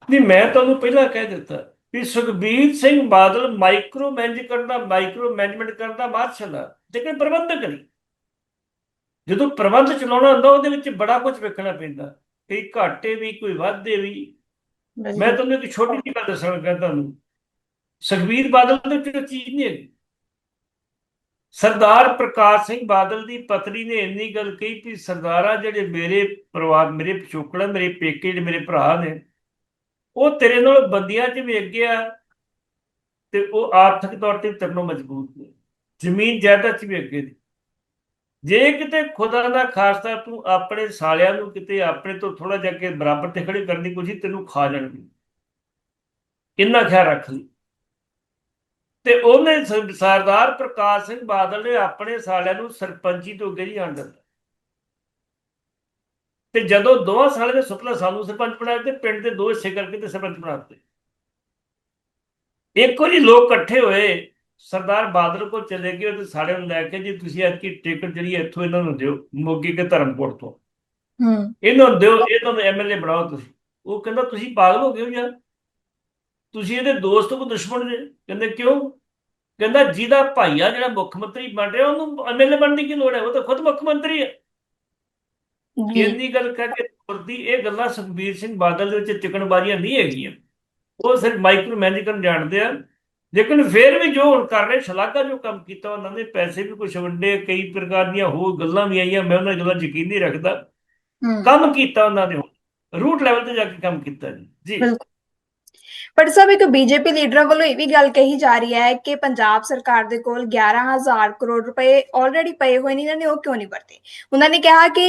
Speaker 2: ਨਹੀਂ, ਮੈਂ ਤੁਹਾਨੂੰ ਪਹਿਲਾਂ ਕਹਿ ਦਿੱਤਾ ਵੀ ਸੁਖਬੀਰ ਸਿੰਘ ਬਾਦਲ ਮਾਈਕਰੋ ਮੈਨੇਜ ਕਰਦਾ ਮਾਈਕਰੋ ਮੈਨੇਜਮੈਂਟ ਕਰਦਾ ਮਾਰਸ਼ਲ ਆ ਲੇਕਿਨ ਪ੍ਰਬੰਧਕ ਨਹੀਂ। ਜਦੋਂ ਪ੍ਰਬੰਧ ਚਲਾਉਣਾ ਹੁੰਦਾ ਉਹਦੇ ਵਿੱਚ ਬੜਾ ਕੁਝ ਵੇਖਣਾ ਪੈਂਦਾ। ਕਈ ਘਾਟੇ ਵੀ ਕੋਈ ਵਾਧੇ ਵੀ। ਮੈਂ ਤੁਹਾਨੂੰ ਇੱਕ ਛੋਟੀ ਜਿਹੀ ਗੱਲ ਦੱਸਣਾ ਚਾਹੁੰਦਾ ਤੁਹਾਨੂੰ। ਸੁਖਬੀਰ ਬਾਦਲ ਦੇ ਵਿੱਚ ਚੀਜ਼ ਨਹੀਂ ਹੈਗੀ। ਸਰਦਾਰ ਪ੍ਰਕਾਸ਼ ਸਿੰਘ ਬਾਦਲ ਦੀ ਪਤਨੀ ਨੇ ਇੰਨੀ ਗੱਲ ਕਹੀ ਕਿ ਸਰਦਾਰਾ ਜਿਹੜੇ ਮੇਰੇ ਪਰਿਵਾਰ ਮੇਰੇ ਪਿਛੋਕੜਾ ਮੇਰੇ ਪੇਕੇ ਜਿਹੜੇ ਮੇਰੇ ਭਰਾ ਨੇ ਉਹ ਤੇਰੇ ਨਾਲ ਬੰਦੀਆਂ 'ਚ ਵੇਖ ਗਿਆ ਤੇ ਉਹ ਆਰਥਿਕ ਤੌਰ ਤੇ ਵੀ ਤੇਰੇ ਨਾਲੋਂ ਮਜ਼ਬੂਤ ਨੇ। ਜ਼ਮੀਨ ਜਾਇਦਾਦ 'ਚ ਵੀ ਅੱਗੇ ਨੇ। ਜੇ ਕਿਤੇ ਖੁਦਾ ਦਾ ਖਾਸਤਾ ਤੂੰ ਆਪਣੇ ਸਾਲਿਆਂ ਨੂੰ ਕਿਤੇ ਆਪਣੇ ਤੋਂ ਥੋੜਾ ਜਿਹਾ ਕੇ ਬਰਾਬਰ ਤੇ ਖੜੇ ਕਰਨ ਦੀ ਕੋਸ਼ਿਸ਼ ਤੈਨੂੰ ਖਾ ਜਾਣਗੇ ਇੰਨਾ ਖਿਆਲ ਰੱਖ ਲਈ। ਤੇ ਉਹਨੇ ਸਰਦਾਰ ਪ੍ਰਕਾਸ਼ ਸਿੰਘ ਬਾਦਲ ਨੇ ਆਪਣੇ ਸਾਲਿਆਂ ਨੂੰ ਸਰਪੰਚੀ ਤੋਂ ਅੱਗੇ ਨਹੀਂ ਆਣ ਦਿੱਤਾ। ਤੇ ਜਦੋਂ ਦੋਵਾਂ ਸਾਲੇ ਦੇ ਸੁਪਨਾ ਸਾਨੂੰ ਸਰਪੰਚ ਬਣਾ ਦਿੱਤੇ, ਪਿੰਡ ਦੇ ਦੋ ਹਿੱਸੇ ਕਰਕੇ ਤੇ ਸਰਪੰਚ ਬਣਾ ਦਿੱਤੇ। ਇੱਕੋ ਵਾਰੀ ਲੋਕ ਇਕੱਠੇ ਹੋਏ ਸਰਦਾਰ ਬਾਦਲ ਕੋਲ ਚਲੇ ਗਏ ਤੇ ਸਾਲੇ ਨੂੰ ਲੈ ਕੇ ਜੀ ਤੁਸੀਂ ਐਤਕੀ ਟਿਕਟ ਜਿਹੜੀ ਹੈ ਇੱਥੋਂ ਇਹਨਾਂ ਨੂੰ ਦਿਓ ਮੋਗੀ ਕੇ ਧਰਮਕੋਟ ਤੋਂ।
Speaker 1: ਹਮ
Speaker 2: ਇਹਨਾਂ ਨੂੰ ਦਿਓ ਇਹਨਾਂ ਨੂੰ ਐਮਐਲਏ ਬਣਾਓ ਤੁਸੀਂ। ਉਹ ਕਹਿੰਦਾ ਤੁਸੀਂ ਪਾਗਲ ਹੋ ਗਏ ਹੋ ਯਾਰ। ਤੁਸੀਂ ਇਹਦੇ ਦੋਸਤ ਕੋ ਦੁਸ਼ਮਣ ਨੇ ਕਹਿੰਦੇ ਕਿਉਂ? ਕਹਿੰਦਾ ਜਿਹਦਾ ਭਾਈਆ ਜਿਹੜਾ ਮੁੱਖ ਮੰਤਰੀ ਬਣ ਰਿਹਾ ਉਹਨੂੰ ਐਮਐਲਏ ਬਣਨ ਦੀ ਕੀ ਲੋੜ ਹੈ? ਉਹ ਤਾਂ ਖੁਦ ਮੁੱਖ ਮੰਤਰੀ ਹੈ।
Speaker 1: ਜੀ।
Speaker 2: ਇੰਨੀ ਗੱਲ ਕਹਿ ਕੇ ਤੁਰਦੀ ਇਹ ਗੱਲਾਂ ਸੁਖਬੀਰ ਸਿੰਘ ਬਾਦਲ ਦੇ ਵਿੱਚ ਚਿਕਨਬਾਜ਼ੀਆਂ ਨਹੀਂ ਹੈਗੀਆਂ। ਉਹ ਸਿਰਫ ਮਾਈਕਰੋ ਮੈਨੇਜ ਕਰਨ ਜਾਣਦੇ ਆ। ਲੇਕਿਨ ਫਿਰ ਵੀ ਜੋ ਹੁਣ ਕਰ ਰਹੇ ਸ਼ਲਾਘਾ ਜੋ ਕੰਮ ਕੀਤਾ ਉਹਨਾਂ ਨੇ ਪੈਸੇ ਵੀ ਕੁਝ ਵੰਡੇ ਕਈ ਪ੍ਰਕਾਰ ਦੀਆਂ ਹੋਰ ਗੱਲਾਂ ਵੀ ਆਈਆਂ ਮੈਂ ਉਹਨਾਂ ਗੱਲਾਂ ਯਕੀਨ ਨਹੀਂ ਰੱਖਦਾ। ਕੰਮ ਕੀਤਾ ਉਹਨਾਂ ਨੇ ਰੂਟ ਲੈਵਲ ਤੇ ਜਾ ਕੇ ਕੰਮ ਕੀਤਾ ਜੀ ਜੀ।
Speaker 1: ਬਿਲਕੁਲ। ਪਰ ਸਭ ਇੱਕ ਬੀਜੇਪੀ ਲੀਡਰਾਂ ਵੱਲੋਂ ਇਹ ਵੀ ਗੱਲ ਕਹੀ ਜਾ ਰਹੀ ਹੈ ਕਿ ਪੰਜਾਬ ਸਰਕਾਰ ਦੇ ਕੋਲ 11000 ਕਰੋੜ ਰੁਪਏ ਆਲਰੇਡੀ ਪਏ ਹੋਏ ਨੇ, ਇਹਨਾਂ ਨੇ ਉਹ ਕਿਉਂ ਨਹੀਂ ਵਰਤੇ? ਉਹਨਾਂ ਨੇ ਕਿਹਾ ਕਿ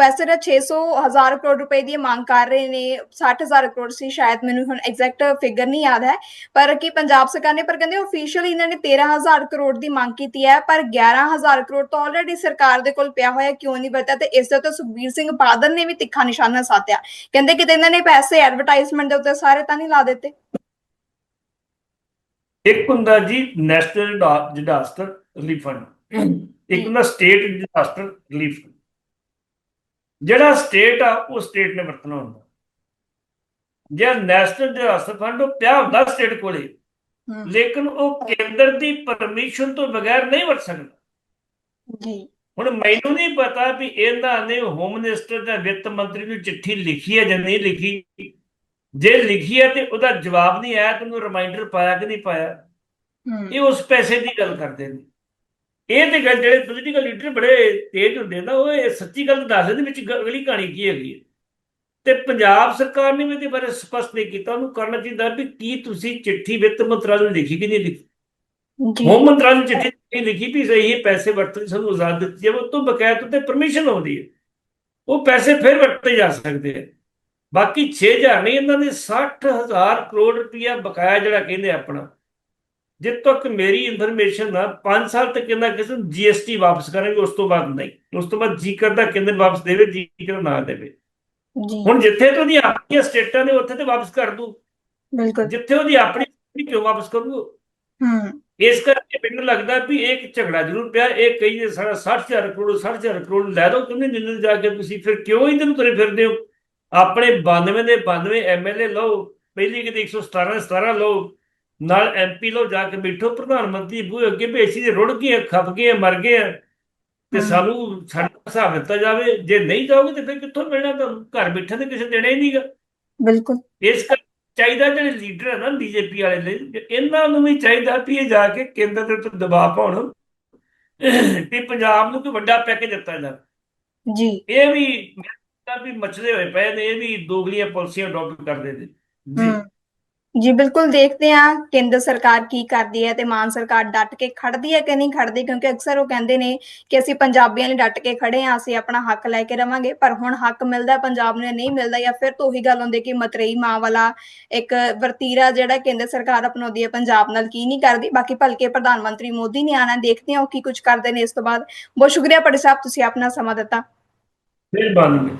Speaker 1: ਵੈਸੇ ਤਾਂ 600 ਹਜ਼ਾਰ ਕਰੋੜ ਰੁਪਏ ਦੀ ਮੰਗ ਕਰ ਰਹੇ ਨੇ 60000 ਕਰੋੜ ਸੀ, ਸ਼ਾਇਦ ਮੈਨੂੰ ਹੁਣ ਐਗਜ਼ੈਕਟ ਫਿਗਰ ਨਹੀਂ ਯਾਦ ਹੈ, ਪਰ ਕਿ ਪੰਜਾਬ ਸਰਕਾਰ ਨੇ, ਪਰ ਕਹਿੰਦੇ ਆਫੀਸ਼ੀਅਲੀ ਇਹਨਾਂ ਨੇ 13000 ਕਰੋੜ ਦੀ ਮੰਗ ਕੀਤੀ ਹੈ, ਪਰ 11000 ਕਰੋੜ ਤਾਂ ਆਲਰੇਡੀ ਸਰਕਾਰ ਦੇ ਕੋਲ ਪਿਆ ਹੋਇਆ, ਕਿਉਂ ਨਹੀਂ ਵਰਤਿਆ? ਤੇ ਇਸ ਦੇ ਉੱਤੇ ਸੁਖਬੀਰ ਸਿੰਘ ਬਾਦਲ ਨੇ ਵੀ ਤਿੱਖਾ ਨਿਸ਼ਾਨਾ ਸਾਧਿਆ। ਕਹਿੰਦੇ ਕਿ ਇਹਨਾਂ ਨੇ ਪੈਸੇ ਐਡਵਰਟਾਈਜ਼ਮੈਂਟ ਦੇ ਉੱਤੇ ਸਾਰੇ ਤਾਂ ਨਹੀਂ ਲਾ ਦਿੱਤੇ?
Speaker 2: ਇੱਕ ਹੁੰਦਾ ਜੀ ਨੈਸ਼ਨਲ ਡਿਜ਼ਾਸਟਰ ਰਿਲੀਫ ਫੰਡ। ਇੱਕ ਹੁੰਦਾ ਸਟੇਟ ਡਿਜ਼ਾਸਟਰ ਰਿਲੀਫ ਫੰਡ। ਜਿਹੜਾ ਸਟੇਟ ਆ ਉਹ ਸਟੇਟ ਨੇ ਵਰਤਣਾ ਹੁੰਦਾ। ਜੇ ਨੈਸ਼ਨਲ ਡਿਜ਼ਾਸਟਰ ਫੰਡ ਉਹ ਪਿਆ ਹੁੰਦਾ ਸਟੇਟ ਕੋਲੇ। ਲੇਕਿਨ ਉਹ ਕੇਂਦਰ ਦੀ ਪਰਮਿਸ਼ਨ ਤੋਂ ਬਗੈਰ ਨਹੀਂ ਵਰਤ ਸਕਦਾ।
Speaker 1: ਜੀ।
Speaker 2: ਹੁਣ ਮੈਨੂੰ ਨਹੀਂ ਪਤਾ ਵੀ ਇਹਨਾਂ ਨੇ ਹੋਮ ਮਿਨਿਸਟਰ ਜਾਂ ਵਿੱਤ ਮੰਤਰੀ ਨੂੰ ਚਿੱਠੀ ਲਿਖੀ ਹੈ ਜਾਂ ਨਹੀਂ ਲਿਖੀ। ਜੇ ਲਿਖੀ ਹੈ ਤੇ ਉਹਦਾ ਜਵਾਬ ਨਹੀਂ ਆਇਆ ਤੇ ਉਹਨੂੰ ਰਿਮਾਈਂਡਰ ਪਾਇਆ ਕਿ ਨਹੀਂ ਪਾਇਆ ਇਹ ਉਸ ਪੈਸੇ ਦੀ ਗੱਲ ਕਰਦੇ ਨੇ। ਇਹ ਤੇ ਗੱਲ ਜਿਹੜੇ ਪੋਲੀਟੀਕਲ ਲੀਡਰ ਬੜੇ ਤੇਜ਼ ਹੁੰਦੇ ਨਾ ਉਹ ਇਹ ਸੱਚੀ ਗੱਲ ਦੱਸ ਦਿੰਦੇ ਵਿੱਚ ਅਗਲੀ ਕਹਾਣੀ ਕੀ ਹੈਗੀ ਹੈ। ਤੇ ਪੰਜਾਬ ਸਰਕਾਰ ਨੇ ਵੀ ਇਹਦੇ ਬਾਰੇ ਸਪਸ਼ਟ ਨਹੀਂ ਕੀਤਾ ਉਹਨੂੰ ਕਰਨਾ ਚਾਹੀਦਾ ਵੀ ਕੀ ਤੁਸੀਂ ਚਿੱਠੀ ਵਿੱਤ ਮੰਤਰਾਲੇ ਨੂੰ ਲਿਖੀ ਕਿ ਨਹੀਂ ਲਿਖੀ?
Speaker 1: ਜੀ।
Speaker 2: ਹੋਮ ਮੰਤਰਾਲੇ ਨੂੰ ਚਿੱਠੀ ਨਹੀਂ ਲਿਖੀ ਵੀ ਸਹੀ ਇਹ ਪੈਸੇ ਵਰਤਣ ਦੀ ਸਾਨੂੰ ਆਜ਼ਾਦ ਦਿੱਤੀ ਜਾਵੇ ਉਹ ਤੋਂ ਬਕਾਇਦ ਉੱਤੇ ਪਰਮਿਸ਼ਨ ਆਉਂਦੀ ਹੈ। ਉਹ ਪੈਸੇ ਫਿਰ ਵਰਤੇ ਜਾ ਸਕਦੇ ਆ। ਬਾਕੀ 6000 ਨਹੀਂ ਇਹਨਾਂ ਨੇ 60000 ਕਰੋੜ ਰੁਪਇਆ ਬਕਾਇਆ ਜਿਹੜਾ ਕਹਿੰਦੇ ਆਪਣਾ। ਜਿੱਦ ਤੱਕ ਮੇਰੀ ਇਨਫੋਰਮੇਸ਼ਨ ਆ 5 ਸਾਲ ਤੱਕ ਇਹਨਾਂ ਕਿਸੇ ਨੂੰ ਜੀਐਸਟੀ ਵਾਪਸ ਕਰਾਂਗੇ ਉਸ ਤੋਂ ਬਾਅਦ ਨਹੀਂ। ਉਸ ਤੋਂ ਬਾਅਦ ਜੀ ਕਰਦਾ ਕਹਿੰਦੇ ਵਾਪਸ ਦੇਵੇ ਜੀ ਕਰਦਾ ਨਾ ਦੇਵੇ।
Speaker 1: ਜੀ।
Speaker 2: ਹੁਣ ਜਿੱਥੇ ਤੋਂ ਉਹਦੀਆਂ ਆਪਣੀਆਂ ਸਟੇਟਾਂ ਨੇ ਉੱਥੇ ਤੇ ਵਾਪਸ ਕਰ ਦੂ।
Speaker 1: ਬਿਲਕੁਲ।
Speaker 2: ਜਿੱਥੇ ਉਹਦੀ ਆਪਣੀ ਕਿਉਂ ਵਾਪਸ ਕਰੂ
Speaker 1: ਹਮ
Speaker 2: ਇਸ ਕਰਕੇ ਮੈਨੂੰ ਲੱਗਦਾ ਵੀ ਇਹ ਇੱਕ ਝਗੜਾ ਜ਼ਰੂਰ ਪਿਆ। ਇਹ ਕਈ ਨੇ ਸਾਡਾ 60000 ਕਰੋੜ 60000 ਕਰੋੜ ਲੈ ਦੋ ਕਿਉਂ ਨਹੀਂ ਦਿੰਦੇ ਜਾ ਕੇ ਤੁਸੀਂ ਫਿਰ ਕਿਉਂ ਇਧਰ ਨੂੰ ਤੁਰੇ ਫਿਰਦੇ ਹੋ? ਆਪਣੇ 92 ਦੇ 92 ਐਮਐਲਏ ਲਓ ਪਹਿਲੀ ਕਿਤੇ 117 ਦੇ 17 ਲਓ ਨਾਲ ਐਮਪੀ ਲਓ ਜਾ ਕੇ ਬੈਠੋ ਪ੍ਰਧਾਨ ਮੰਤਰੀ ਬੂਹੇ ਅੱਗੇ ਭੇਸੀ ਦੇ ਰੁੜ ਗਏ ਖੱਪ ਗਏ ਮਰ ਗਏ ਤੇ। ਸਾਨੂੰ ਸਾਡਾ ਹਿਸਾਬ ਦਿੱਤਾ ਜਾਵੇ ਜੇ ਨਹੀਂ ਜਾਓਗੇ ਤੇ ਫਿਰ ਕਿੱਥੋਂ ਮਿਲਣਾ ਤੁਹਾਨੂੰ? ਘਰ ਬੈਠੇ ਤੇ ਕਿਸੇ ਦੇਣਾ ਹੀ ਨਹੀਂਗਾ
Speaker 1: ਬਿਲਕੁਲ।
Speaker 2: ਇਸ ਕਰ ਚਾਹੀਦਾ ਜਿਹੜੇ ਲੀਡਰ ਹੈ ਨਾ ਬੀਜੇਪੀ ਵਾਲੇ ਲਈ ਇਹਨਾਂ ਨੂੰ ਵੀ ਚਾਹੀਦਾ ਵੀ ਇਹ ਜਾ ਕੇ ਕੇਂਦਰ ਦੇ ਉੱਤੇ ਦਬਾਅ ਪਾਉਣ ਵੀ ਪੰਜਾਬ ਨੂੰ ਕੋਈ ਵੱਡਾ ਪੈਕੇਜ ਦਿੱਤਾ ਜਾਵੇ।
Speaker 1: ਜੀ।
Speaker 2: ਇਹ ਵੀ ਤਾਂ ਵੀ ਮਚਲੇ ਹੋਏ ਪਏ ਨੇ ਇਹ ਵੀ ਦੋਗਲੀਆਂ ਪਾਲਿਸੀਆਂ ਅਡਾਪਟ ਕਰਦੇ ਨੇ। ਜੀ।
Speaker 1: ਬਿਲਕੁਲ ਦੇਖਦੇ ਹਾਂ ਕੇਂਦਰ ਸਰਕਾਰ ਕੀ ਕਰਦੀ ਹੈ ਤੇ ਮਾਨ ਸਰਕਾਰ ਡਟ ਕੇ ਖੜਦੀ ਹੈ ਕਿ ਨਹੀਂ ਖੜਦੀ ਕਿਉਂਕਿ ਅਕਸਰ ਉਹ ਕਹਿੰਦੇ ਨੇ ਕਿ ਅਸੀਂ ਪੰਜਾਬੀਆਂ ਲਈ ਡਟ ਕੇ ਖੜੇ ਹਾਂ ਅਸੀਂ ਆਪਣਾ ਹੱਕ ਲੈ ਕੇ ਰਵਾਂਗੇ ਪਰ ਹੁਣ ਹੱਕ ਮਿਲਦਾ ਪੰਜਾਬ ਨੂੰ ਨਹੀਂ ਮਿਲਦਾ ਜਾਂ ਫਿਰ ਤੋਂ ਉਹੀ ਗੱਲ ਹੁੰਦੀ ਕਿ ਮਤਰੇਈ ਮਾਂ ਵਾਲਾ ਇੱਕ ਵਰਤੀਰਾ ਜਿਹੜਾ ਕੇਂਦਰ ਸਰਕਾਰ ਅਪਣਾਉਂਦੀ ਹੈ ਪੰਜਾਬ ਨਾਲ ਕੀ ਨਹੀਂ ਕਰਦੀ ਬਾਕੀ ਭਲਕੇ ਪ੍ਰਧਾਨ ਮੰਤਰੀ ਮੋਦੀ ਨੇ ਆਣਾ ਦੇਖਦੇ ਹਾਂ ਉਹ ਕੀ ਕੁਝ ਕਰਦੇ ਨੇ ਇਸ ਤੋਂ ਬਾਅਦ ਬਹੁਤ ਸ਼ੁਕਰੀਆ ਪਟੇ ਸਾਹਿਬ ਤੁਸੀਂ ਆਪਣਾ ਸਮਾਂ ਦਿੱਤਾ।
Speaker 2: ਮਿਹਰਬਾਨੀ।